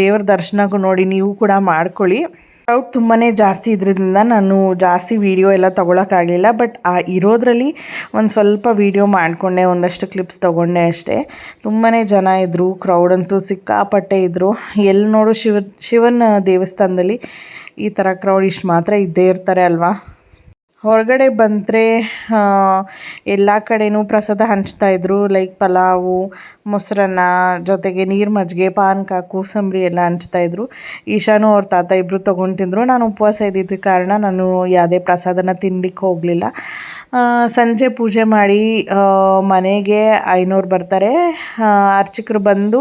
ದೇವ್ರ ದರ್ಶನಕ್ಕೂ ನೋಡಿ ನೀವು ಕೂಡ ಮಾಡ್ಕೊಳ್ಳಿ. ಕ್ರೌಡ್ ತುಂಬಾ ಜಾಸ್ತಿ ಇದ್ರಿಂದ ನಾನು ಜಾಸ್ತಿ ವೀಡಿಯೋ ಎಲ್ಲ ತೊಗೊಳಕ್ಕಾಗಲಿಲ್ಲ ಬಟ್ ಆ ಇರೋದ್ರಲ್ಲಿ ಒಂದು ಸ್ವಲ್ಪ ವೀಡಿಯೋ ಮಾಡಿಕೊಂಡೆ, ಒಂದಷ್ಟು ಕ್ಲಿಪ್ಸ್ ತೊಗೊಂಡೆ ಅಷ್ಟೇ. ತುಂಬಾ ಜನ ಇದ್ದರು ಕ್ರೌಡ್ ಅಂತೂ ಸಿಕ್ಕಾಪಟ್ಟೆ ಇದ್ದರು ಎಲ್ಲಿ ನೋಡು ಶಿವ, ಶಿವನ ದೇವಸ್ಥಾನದಲ್ಲಿ ಈ ಥರ ಕ್ರೌಡ್ ಇಷ್ಟು ಮಾತ್ರ ಇದ್ದೇ ಇರ್ತಾರೆ ಅಲ್ವಾ? ಹೊರಗಡೆ ಬಂದರೆ ಎಲ್ಲ ಕಡೆಯೂ ಪ್ರಸಾದ ಹಂಚ್ತಾ ಇದ್ರು. ಲೈಕ್ ಪಲಾವು, ಮೊಸರನ್ನ, ಜೊತೆಗೆ ನೀರು ಮಜ್ಜಿಗೆ ಪಾನಕ ಕೋಸಂಬರಿ ಎಲ್ಲ ಹಂಚ್ತಾ ಇದ್ರು. ಈಶಾನು ಅವ್ರ ತಾತ ಇಬ್ಬರು ತೊಗೊಂಡು ತಿಂದರು. ನಾನು ಉಪವಾಸ ಇದ್ದಿದ್ದ ಕಾರಣ ನಾನು ಯಾವುದೇ ಪ್ರಸಾದನ ತಿನ್ಲಿಕ್ಕೆ ಹೋಗಲಿಲ್ಲ. ಸಂಜೆ ಪೂಜೆ ಮಾಡಿ ಮನೆಗೆ ಐನೂರು ಬರ್ತಾರೆ. ಅರ್ಚಕರು ಬಂದು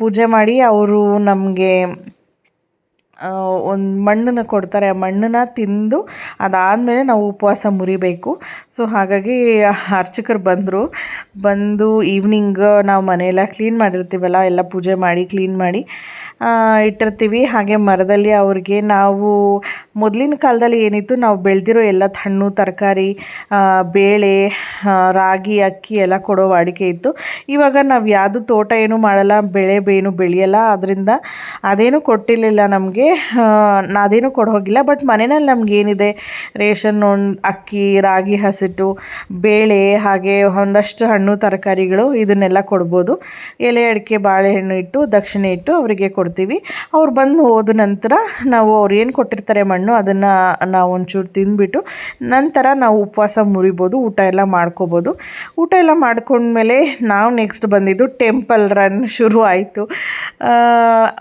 ಪೂಜೆ ಮಾಡಿ, ಅವರು ನಮಗೆ ಒಂದು ಮಣ್ಣನ್ನು ಕೊಡ್ತಾರೆ. ಆ ಮಣ್ಣನ್ನು ತಿಂದು ಅದಾದಮೇಲೆ ನಾವು ಉಪವಾಸ ಮುರಿಬೇಕು. ಸೊ ಹಾಗಾಗಿ ಅರ್ಚಕರು ಬಂದರು. ಬಂದು ಈವ್ನಿಂಗ್ ನಾವು ಮನೆಯೆಲ್ಲ ಕ್ಲೀನ್ ಮಾಡಿರ್ತೀವಲ್ಲ, ಎಲ್ಲ ಪೂಜೆ ಮಾಡಿ ಕ್ಲೀನ್ ಮಾಡಿ. ಇಟ್ಟಿರ್ತೀವಿ. ಹಾಗೆ ಮರದಲ್ಲಿ ಅವ್ರಿಗೆ ನಾವು ಮೊದಲಿನ ಕಾಲದಲ್ಲಿ ಏನಿತ್ತು, ನಾವು ಬೆಳೆದಿರೋ ಎಲ್ಲ ಹಣ್ಣು, ತರಕಾರಿ ಬೇಳೆ ರಾಗಿ, ಅಕ್ಕಿ ಎಲ್ಲ ಕೊಡೋ ವಾಡಿಕೆ ಇತ್ತು. ಇವಾಗ ನಾವು ಯಾವುದು ತೋಟ ಏನು ಮಾಡಲ್ಲ, ಬೆಳೆ ಏನು ಬೆಳೆಯಲ್ಲ. ಅದರಿಂದ ಅದೇನು ಕೊಟ್ಟಿರಲಿಲ್ಲ ನಮಗೆ. ಅದೇನು ಕೊಡ ಹೋಗಿಲ್ಲ. ಬಟ್ ಮನೆಯಲ್ಲಿ ಏನಿದೆ, ರೇಷನ್ ಅಕ್ಕಿ, ರಾಗಿ, ಹಸಿಟ್ಟು, ಬೇಳೆ, ಹಾಗೆ ಒಂದಷ್ಟು ಹಣ್ಣು, ತರಕಾರಿಗಳು ಇದನ್ನೆಲ್ಲ ಕೊಡ್ಬೋದು. ಎಲೆ, ಅಡಿಕೆ, ಬಾಳೆಹಣ್ಣು ಇಟ್ಟು, ದಕ್ಷಿಣೆ ಇಟ್ಟು ಅವರಿಗೆ ಕೊಡ್ತೀವಿ. ಕೊಡ್ತೀವಿ. ಅವ್ರು ಬಂದು ಹೋದ ನಂತರ ನಾವು ಅವ್ರು ಏನು ಕೊಟ್ಟಿರ್ತಾರೆ ಮಣ್ಣು ಅದನ್ನು ನಾವು ಒಂಚೂರು ತಿಂದುಬಿಟ್ಟು ನಂತರ ನಾವು ಉಪವಾಸ ಮುರಿಬೋದು, ಊಟ ಎಲ್ಲ ಮಾಡ್ಕೋಬೋದು. ಊಟ ಎಲ್ಲ ಮಾಡ್ಕೊಂಡ್ಮೇಲೆ ನಾವು ನೆಕ್ಸ್ಟ್ ಬಂದಿದ್ದು ಟೆಂಪಲ್ ರನ್ ಶುರು ಆಯಿತು.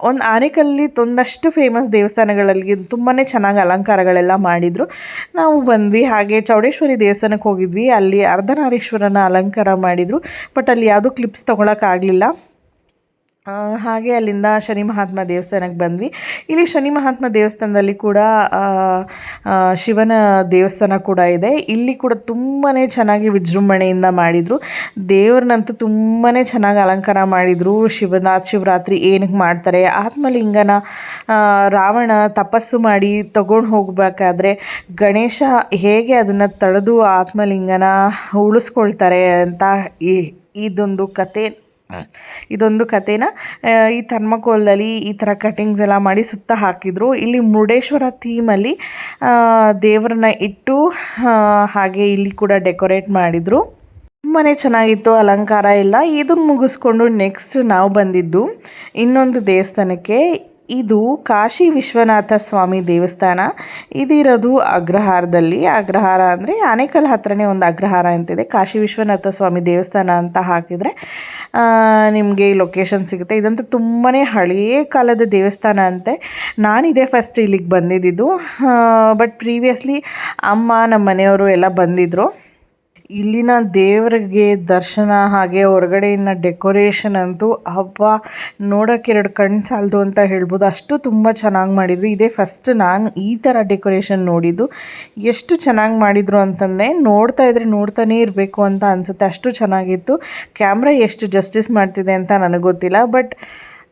ಒಂದು ಆನೆಕಲ್ಲಿ ಒಂದಷ್ಟು ಫೇಮಸ್ ದೇವಸ್ಥಾನಗಳಲ್ಲಿ ತುಂಬಾ ಚೆನ್ನಾಗಿ ಅಲಂಕಾರಗಳೆಲ್ಲ ಮಾಡಿದರು. ನಾವು ಬಂದ್ವಿ, ಹಾಗೆ ಚೌಡೇಶ್ವರಿ ದೇವಸ್ಥಾನಕ್ಕೆ ಹೋಗಿದ್ವಿ. ಅಲ್ಲಿ ಅರ್ಧನಾರೀಶ್ವರನ ಅಲಂಕಾರ ಮಾಡಿದರು ಬಟ್ ಅಲ್ಲಿ ಯಾವುದೂ ಕ್ಲಿಪ್ಸ್ ತೊಗೊಳಕ್ಕಾಗಲಿಲ್ಲ ಹಾಗೆ ಅಲ್ಲಿಂದ ಶನಿ ಮಹಾತ್ಮ ದೇವಸ್ಥಾನಕ್ಕೆ ಬಂದ್ವಿ. ಇಲ್ಲಿ ಶನಿ ಮಹಾತ್ಮ ದೇವಸ್ಥಾನದಲ್ಲಿ ಕೂಡ ಶಿವನ ದೇವಸ್ಥಾನ ಕೂಡ ಇದೆ. ಇಲ್ಲಿ ಕೂಡ ತುಂಬಾ ಚೆನ್ನಾಗಿ ವಿಜೃಂಭಣೆಯಿಂದ ಮಾಡಿದರು. ದೇವ್ರನ್ನಂತೂ ತುಂಬಾ ಚೆನ್ನಾಗಿ ಅಲಂಕಾರ ಮಾಡಿದರು. ಶಿವನ, ಶಿವರಾತ್ರಿ ಏನಕ್ಕೆ ಮಾಡ್ತಾರೆ, ಆತ್ಮಲಿಂಗನ ರಾವಣ ತಪಸ್ಸು ಮಾಡಿ ತಗೊಂಡು ಹೋಗಬೇಕಾದ್ರೆ ಗಣೇಶ ಹೇಗೆ ಅದನ್ನು ತಡೆದು ಆತ್ಮಲಿಂಗನ ಉಳಿಸ್ಕೊಳ್ತಾರೆ ಅಂತ ಈ, ಇದೊಂದು ಕತೆ. ಇದೊಂದು ಕಥೆನ ಈ ಥರ್ಮಕೋಲಲ್ಲಿ ಈ ಥರ ಕಟಿಂಗ್ಸ್ ಎಲ್ಲ ಮಾಡಿ ಸುತ್ತ ಹಾಕಿದರು. ಇಲ್ಲಿ ಮುರುಡೇಶ್ವರ ಥೀಮಲ್ಲಿ ದೇವರನ್ನ ಇಟ್ಟು ಹಾಗೆ ಇಲ್ಲಿ ಕೂಡ ಡೆಕೋರೇಟ್ ಮಾಡಿದರು. ತುಂಬಾ ಚೆನ್ನಾಗಿತ್ತು, ಅಲಂಕಾರ ಎಲ್ಲ. ಇದನ್ನು ಮುಗಿಸ್ಕೊಂಡು ನೆಕ್ಸ್ಟ್ ನಾವು ಬಂದಿದ್ದು ಇನ್ನೊಂದು ದೇವಸ್ಥಾನಕ್ಕೆ. ಇದು ಕಾಶಿ ವಿಶ್ವನಾಥ ಸ್ವಾಮಿ ದೇವಸ್ಥಾನ. ಇದಿರೋದು ಅಗ್ರಹಾರದಲ್ಲಿ. ಅಗ್ರಹಾರ ಅಂದರೆ ಆನೇಕಲ್ ಹತ್ರನೇ ಒಂದು ಅಗ್ರಹಾರ ಅಂತಿದೆ. ಕಾಶಿ ವಿಶ್ವನಾಥ ಸ್ವಾಮಿ ದೇವಸ್ಥಾನ ಅಂತ ಹಾಕಿದರೆ ನಿಮಗೆ ಲೊಕೇಶನ್ ಸಿಗುತ್ತೆ. ಇದಂತೂ ತುಂಬಾ ಹಳೆಯ ಕಾಲದ ದೇವಸ್ಥಾನ ಅಂತೆ. ನಾನಿದೆ ಫಸ್ಟ್ ಇಲ್ಲಿಗೆ ಬಂದಿದ್ದು. ಬಟ್ ಪ್ರೀವಿಯಸ್ಲಿ ಅಮ್ಮ ನಮ್ಮ ಮನೆಯವರು ಎಲ್ಲ ಬಂದಿದ್ದರು ಇಲ್ಲಿನ ದೇವರಿಗೆ ದರ್ಶನ ಹಾಗೆ ಹೊರಗಡೆಯಿಂದ ಡೆಕೋರೇಷನ್ ಅಂತೂ ಹಬ್ಬ ನೋಡೋಕೆ ಎರಡು ಕಣ್ಣು ಸಾಲದು ಅಂತ ಹೇಳ್ಬೋದು. ಅಷ್ಟು ತುಂಬ ಚೆನ್ನಾಗಿ ಮಾಡಿದ್ರು. ಇದೇ ಫಸ್ಟ್ ನಾನು ಈ ಥರ ಡೆಕೋರೇಷನ್ ನೋಡಿದ್ದು. ಎಷ್ಟು ಚೆನ್ನಾಗಿ ಮಾಡಿದರು ಅಂತಂದರೆ ನೋಡ್ತಾ ಇದ್ರೆ ನೋಡ್ತಾನೇ ಇರಬೇಕು ಅಂತ ಅನಿಸುತ್ತೆ. ಅಷ್ಟು ಚೆನ್ನಾಗಿತ್ತು. ಕ್ಯಾಮ್ರಾ ಎಷ್ಟು ಜಸ್ಟಿಸ್ ಮಾಡ್ತಿದೆ ಅಂತ ನನಗೆ ಗೊತ್ತಿಲ್ಲ. ಬಟ್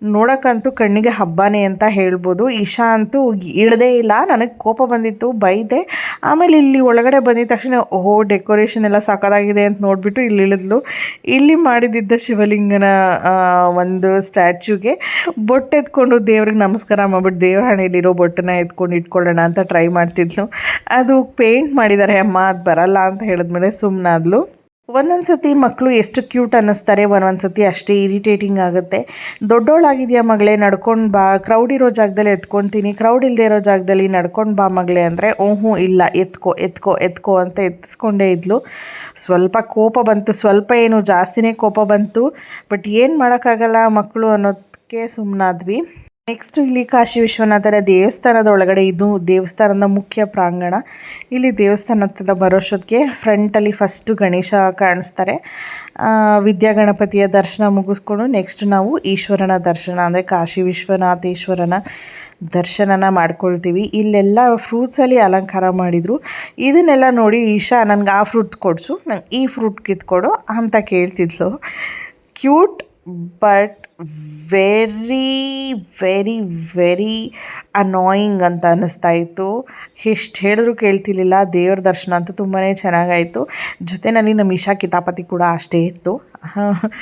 ನೋಡೋಕ್ಕಂತೂ ಕಣ್ಣಿಗೆ ಹಬ್ಬನೇ ಅಂತ ಹೇಳ್ಬೋದು. ಇಶಾ ಅಂತೂ ಇಳದೇ ಇಲ್ಲ. ನನಗೆ ಕೋಪ ಬಂದಿತ್ತು, ಬೈದೆ. ಆಮೇಲೆ ಇಲ್ಲಿ ಒಳಗಡೆ ಬಂದಿದ ತಕ್ಷಣ, ಓಹೋ ಡೆಕೋರೇಷನ್ ಎಲ್ಲ ಸಾಕಾಗಿದೆ ಅಂತ ನೋಡಿಬಿಟ್ಟು ಇಲ್ಲಿ ಇಳಿದ್ಲು. ಇಲ್ಲಿ ಮಾಡಿದ್ದ ಶಿವಲಿಂಗನ ಒಂದು ಸ್ಟ್ಯಾಚ್ಯೂಗೆ ಬೊಟ್ಟೆ ಎತ್ಕೊಂಡು ದೇವ್ರಿಗೆ ನಮಸ್ಕಾರ ಮಾಡ್ಬಿಟ್ಟು, ದೇವ್ರ ಹಣೆಯಲ್ಲಿರೋ ಬೊಟ್ಟನ್ನ ಎತ್ಕೊಂಡು ಇಟ್ಕೊಳ್ಳೋಣ ಅಂತ ಟ್ರೈ ಮಾಡ್ತಿದ್ಲು. ಅದು ಪೇಂಟ್ ಮಾಡಿದ್ದಾರೆ ಅಮ್ಮ, ಅದು ಬರಲ್ಲ ಅಂತ ಹೇಳಿದ್ಮೇಲೆ ಸುಮ್ಮನಾದ್ಲು ಒಂದೊಂದು ಸತಿ ಮಕ್ಕಳು ಎಷ್ಟು ಕ್ಯೂಟ್ ಅನ್ನಿಸ್ತಾರೆ ಒಂದೊಂದು ಸತಿ ಅಷ್ಟೇ ಇರಿಟೇಟಿಂಗ್ ಆಗುತ್ತೆ. ದೊಡ್ಡೋಳಾಗಿದೆಯಾ ಮಗಳೇ, ನಡ್ಕೊಂಡು ಬಾ ಕ್ರೌಡ್ ಇರೋ ಜಾಗದಲ್ಲಿ ಎತ್ಕೊತೀನಿ ಕ್ರೌಡ್ ಇಲ್ಲದೆ ಇರೋ ಜಾಗದಲ್ಲಿ ನಡ್ಕೊಂಡು ಬಾ ಮಗಳೇ ಅಂದರೆ, ಓಹೋ, ಇಲ್ಲ, ಎತ್ಕೊ, ಎತ್ಕೋ, ಎತ್ಕೊ ಅಂತ ಎತ್ತಿಸ್ಕೊಂಡೇ ಇದ್ಲು. ಸ್ವಲ್ಪ ಕೋಪ ಬಂತು, ಸ್ವಲ್ಪ ಏನು ಜಾಸ್ತಿನೇ ಕೋಪ ಬಂತು ಬಟ್ ಏನು ಮಾಡೋಕ್ಕಾಗಲ್ಲ ಮಕ್ಕಳು ಅನ್ನೋದಕ್ಕೆ ಸುಮ್ಮನಾದ್ವಿ ನೆಕ್ಸ್ಟ್ ಇಲ್ಲಿ ಕಾಶಿ ವಿಶ್ವನಾಥರ ದೇವಸ್ಥಾನದ ಒಳಗಡೆ ಇದು ದೇವಸ್ಥಾನದ ಮುಖ್ಯ ಪ್ರಾಂಗಣ. ಇಲ್ಲಿ ದೇವಸ್ಥಾನ ಹತ್ರ ಬರೋಷ್ಟೊತ್ತಿಗೆ ಫ್ರಂಟಲ್ಲಿ ಫಸ್ಟು ಗಣೇಶ ಕಾಣಿಸ್ತಾರೆ. ವಿದ್ಯಾಗಣಪತಿಯ ದರ್ಶನ ಮುಗಿಸ್ಕೊಂಡು ನೆಕ್ಸ್ಟ್ ನಾವು ಈಶ್ವರನ ದರ್ಶನ, ಅಂದರೆ ಕಾಶಿ ವಿಶ್ವನಾಥೇಶ್ವರನ ದರ್ಶನನ ಮಾಡ್ಕೊಳ್ತೀವಿ. ಇಲ್ಲೆಲ್ಲ ಫ್ರೂಟ್ಸಲ್ಲಿ ಅಲಂಕಾರ ಮಾಡಿದರು. ಇದನ್ನೆಲ್ಲ ನೋಡಿ ಈಶಾ ನನಗೆ ಆ ಫ್ರೂಟ್ ಕೊಡಿಸು, ನಂಗೆ ಈ ಫ್ರೂಟ್ ಕಿತ್ಕೊಡು ಅಂತ ಕೇಳ್ತಿದ್ಲು. Cute but very very very annoying ಅಂತ ಅನ್ನಿಸ್ತಾ ಇತ್ತು. ಎಷ್ಟು ಹೇಳಿದ್ರು ಕೇಳ್ತಿರ್ಲಿಲ್ಲ. ದೇವ್ರ ದರ್ಶನ ಅಂತೂ ತುಂಬಾ ಚೆನ್ನಾಗಾಯಿತು. ಜೊತೆನಲ್ಲಿ ನಮ್ಮ ಇಶಾ ಕಿತಾಪತಿ ಕೂಡ ಅಷ್ಟೇ ಇತ್ತು.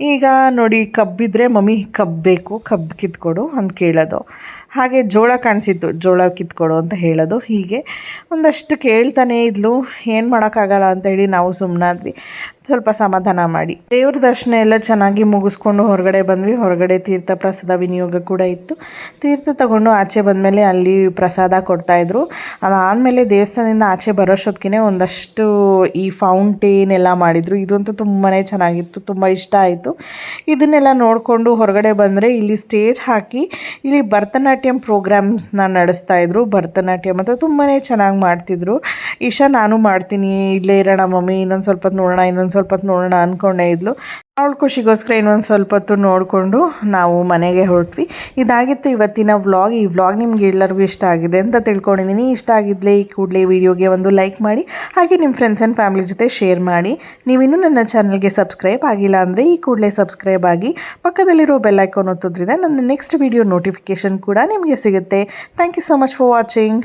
ಈಗ ನೋಡಿ, ಕಬ್ಬಿದ್ರೆ ಮಮ್ಮಿ ಕಬ್ಬು ಬೇಕು, ಕಬ್ಬು ಕಿತ್ಕೊಡು ಅಂತ ಕೇಳೋದು. ಹಾಗೆ ಜೋಳ ಕಾಣಿಸಿತ್ತು, ಜೋಳ ಕಿತ್ಕೊಡು ಅಂತ ಹೇಳೋದು. ಹೀಗೆ ಒಂದಷ್ಟು ಕೇಳ್ತಾನೇ ಇದ್ಲು. ಏನು ಮಾಡೋಕ್ಕಾಗಲ್ಲ ಅಂತ ಹೇಳಿ ನಾವು ಸುಮ್ಮನಾದ್ವಿ ಸ್ವಲ್ಪ ಸಮಾಧಾನ ಮಾಡಿ. ದೇವ್ರ ದರ್ಶನ ಎಲ್ಲ ಚೆನ್ನಾಗಿ ಮುಗಿಸ್ಕೊಂಡು ಹೊರಗಡೆ ಬಂದ್ವಿ. ಹೊರಗಡೆ ತೀರ್ಥ ಪ್ರಸಾದ ವಿನಿಯೋಗ ಕೂಡ ಇತ್ತು. ತೀರ್ಥ ತಗೊಂಡು ಆಚೆ ಬಂದಮೇಲೆ ಅಲ್ಲಿ ಪ್ರಸಾದ ಕೊಡ್ತಾಯಿದ್ರು ಅದಾದಮೇಲೆ ದೇವಸ್ಥಾನದಿಂದ ಆಚೆ ಬರೋಷ್ಟೊತ್ತಿಗೆ ಒಂದಷ್ಟು ಈ ಫೌಂಟೇನ್ ಎಲ್ಲ ಮಾಡಿದರು. ಇದಂತೂ ತುಂಬಾ ಚೆನ್ನಾಗಿತ್ತು, ತುಂಬ ಇಷ್ಟ ಆಯಿತು. ಇದನ್ನೆಲ್ಲ ನೋಡಿಕೊಂಡು ಹೊರಗಡೆ ಬಂದರೆ ಇಲ್ಲಿ ಸ್ಟೇಜ್ ಹಾಕಿ ಇಲ್ಲಿ ಭರತನಾಟ್ಯಂ ಪ್ರೋಗ್ರಾಮ್ಸ್ನ ನಡೆಸ್ತಾಯಿದ್ರು ಭರತನಾಟ್ಯಂ ಅಂತ ತುಂಬಾ ಚೆನ್ನಾಗಿ ಮಾಡ್ತಿದ್ರು. ಇಶಾ ನಾನು ಮಾಡ್ತೀನಿ. ಇಲ್ಲೇ ಇರೋಣ ಮಮ್ಮಿ, ಇನ್ನೊಂದು ಸ್ವಲ್ಪ ನೋಡೋಣ, ಇನ್ನೊಂದು ಸ್ವಲ್ಪ ಹೊತ್ತು ನೋಡೋಣ ಅಂದ್ಕೊಂಡೇ ಇದ್ಲು. ಅವಳ ಖುಷಿಗೋಸ್ಕರ ಇನ್ನೊಂದು ಸ್ವಲ್ಪ ಹೊತ್ತು ನೋಡಿಕೊಂಡು ನಾವು ಮನೆಗೆ ಹೊರಟ್ವಿ. ಇದಾಗಿತ್ತು ಇವತ್ತಿನ ವ್ಲಾಗ್. ಈ ವ್ಲಾಗ್ ನಿಮ್ಗೆ ಎಲ್ಲರಿಗೂ ಇಷ್ಟ ಆಗಿದೆ ಅಂತ ತಿಳ್ಕೊಂಡಿದ್ದೀನಿ. ಇಷ್ಟ ಆಗಿದ್ಲೇ ಈ ಕೂಡಲೇ ವಿಡಿಯೋಗೆ ಒಂದು ಲೈಕ್ ಮಾಡಿ, ಹಾಗೆ ನಿಮ್ಮ ಫ್ರೆಂಡ್ಸ್ ಆ್ಯಂಡ್ ಫ್ಯಾಮಿಲಿ ಜೊತೆ ಶೇರ್ ಮಾಡಿ. ನೀವಿನ್ನೂ ನನ್ನ ಚಾನಲ್ಗೆ ಸಬ್ಸ್ಕ್ರೈಬ್ ಆಗಿಲ್ಲ ಅಂದರೆ ಈ ಕೂಡಲೇ ಸಬ್ಸ್ಕ್ರೈಬ್ ಆಗಿ ಪಕ್ಕದಲ್ಲಿರೋ ಬೆಲ್ ಐಕಾನ್ ಒತ್ತೋದ್ರಿಂದ ನನ್ನ ನೆಕ್ಸ್ಟ್ ವಿಡಿಯೋ ನೋಟಿಫಿಕೇಷನ್ ಕೂಡ ನಿಮಗೆ ಸಿಗುತ್ತೆ. Thank you so much for watching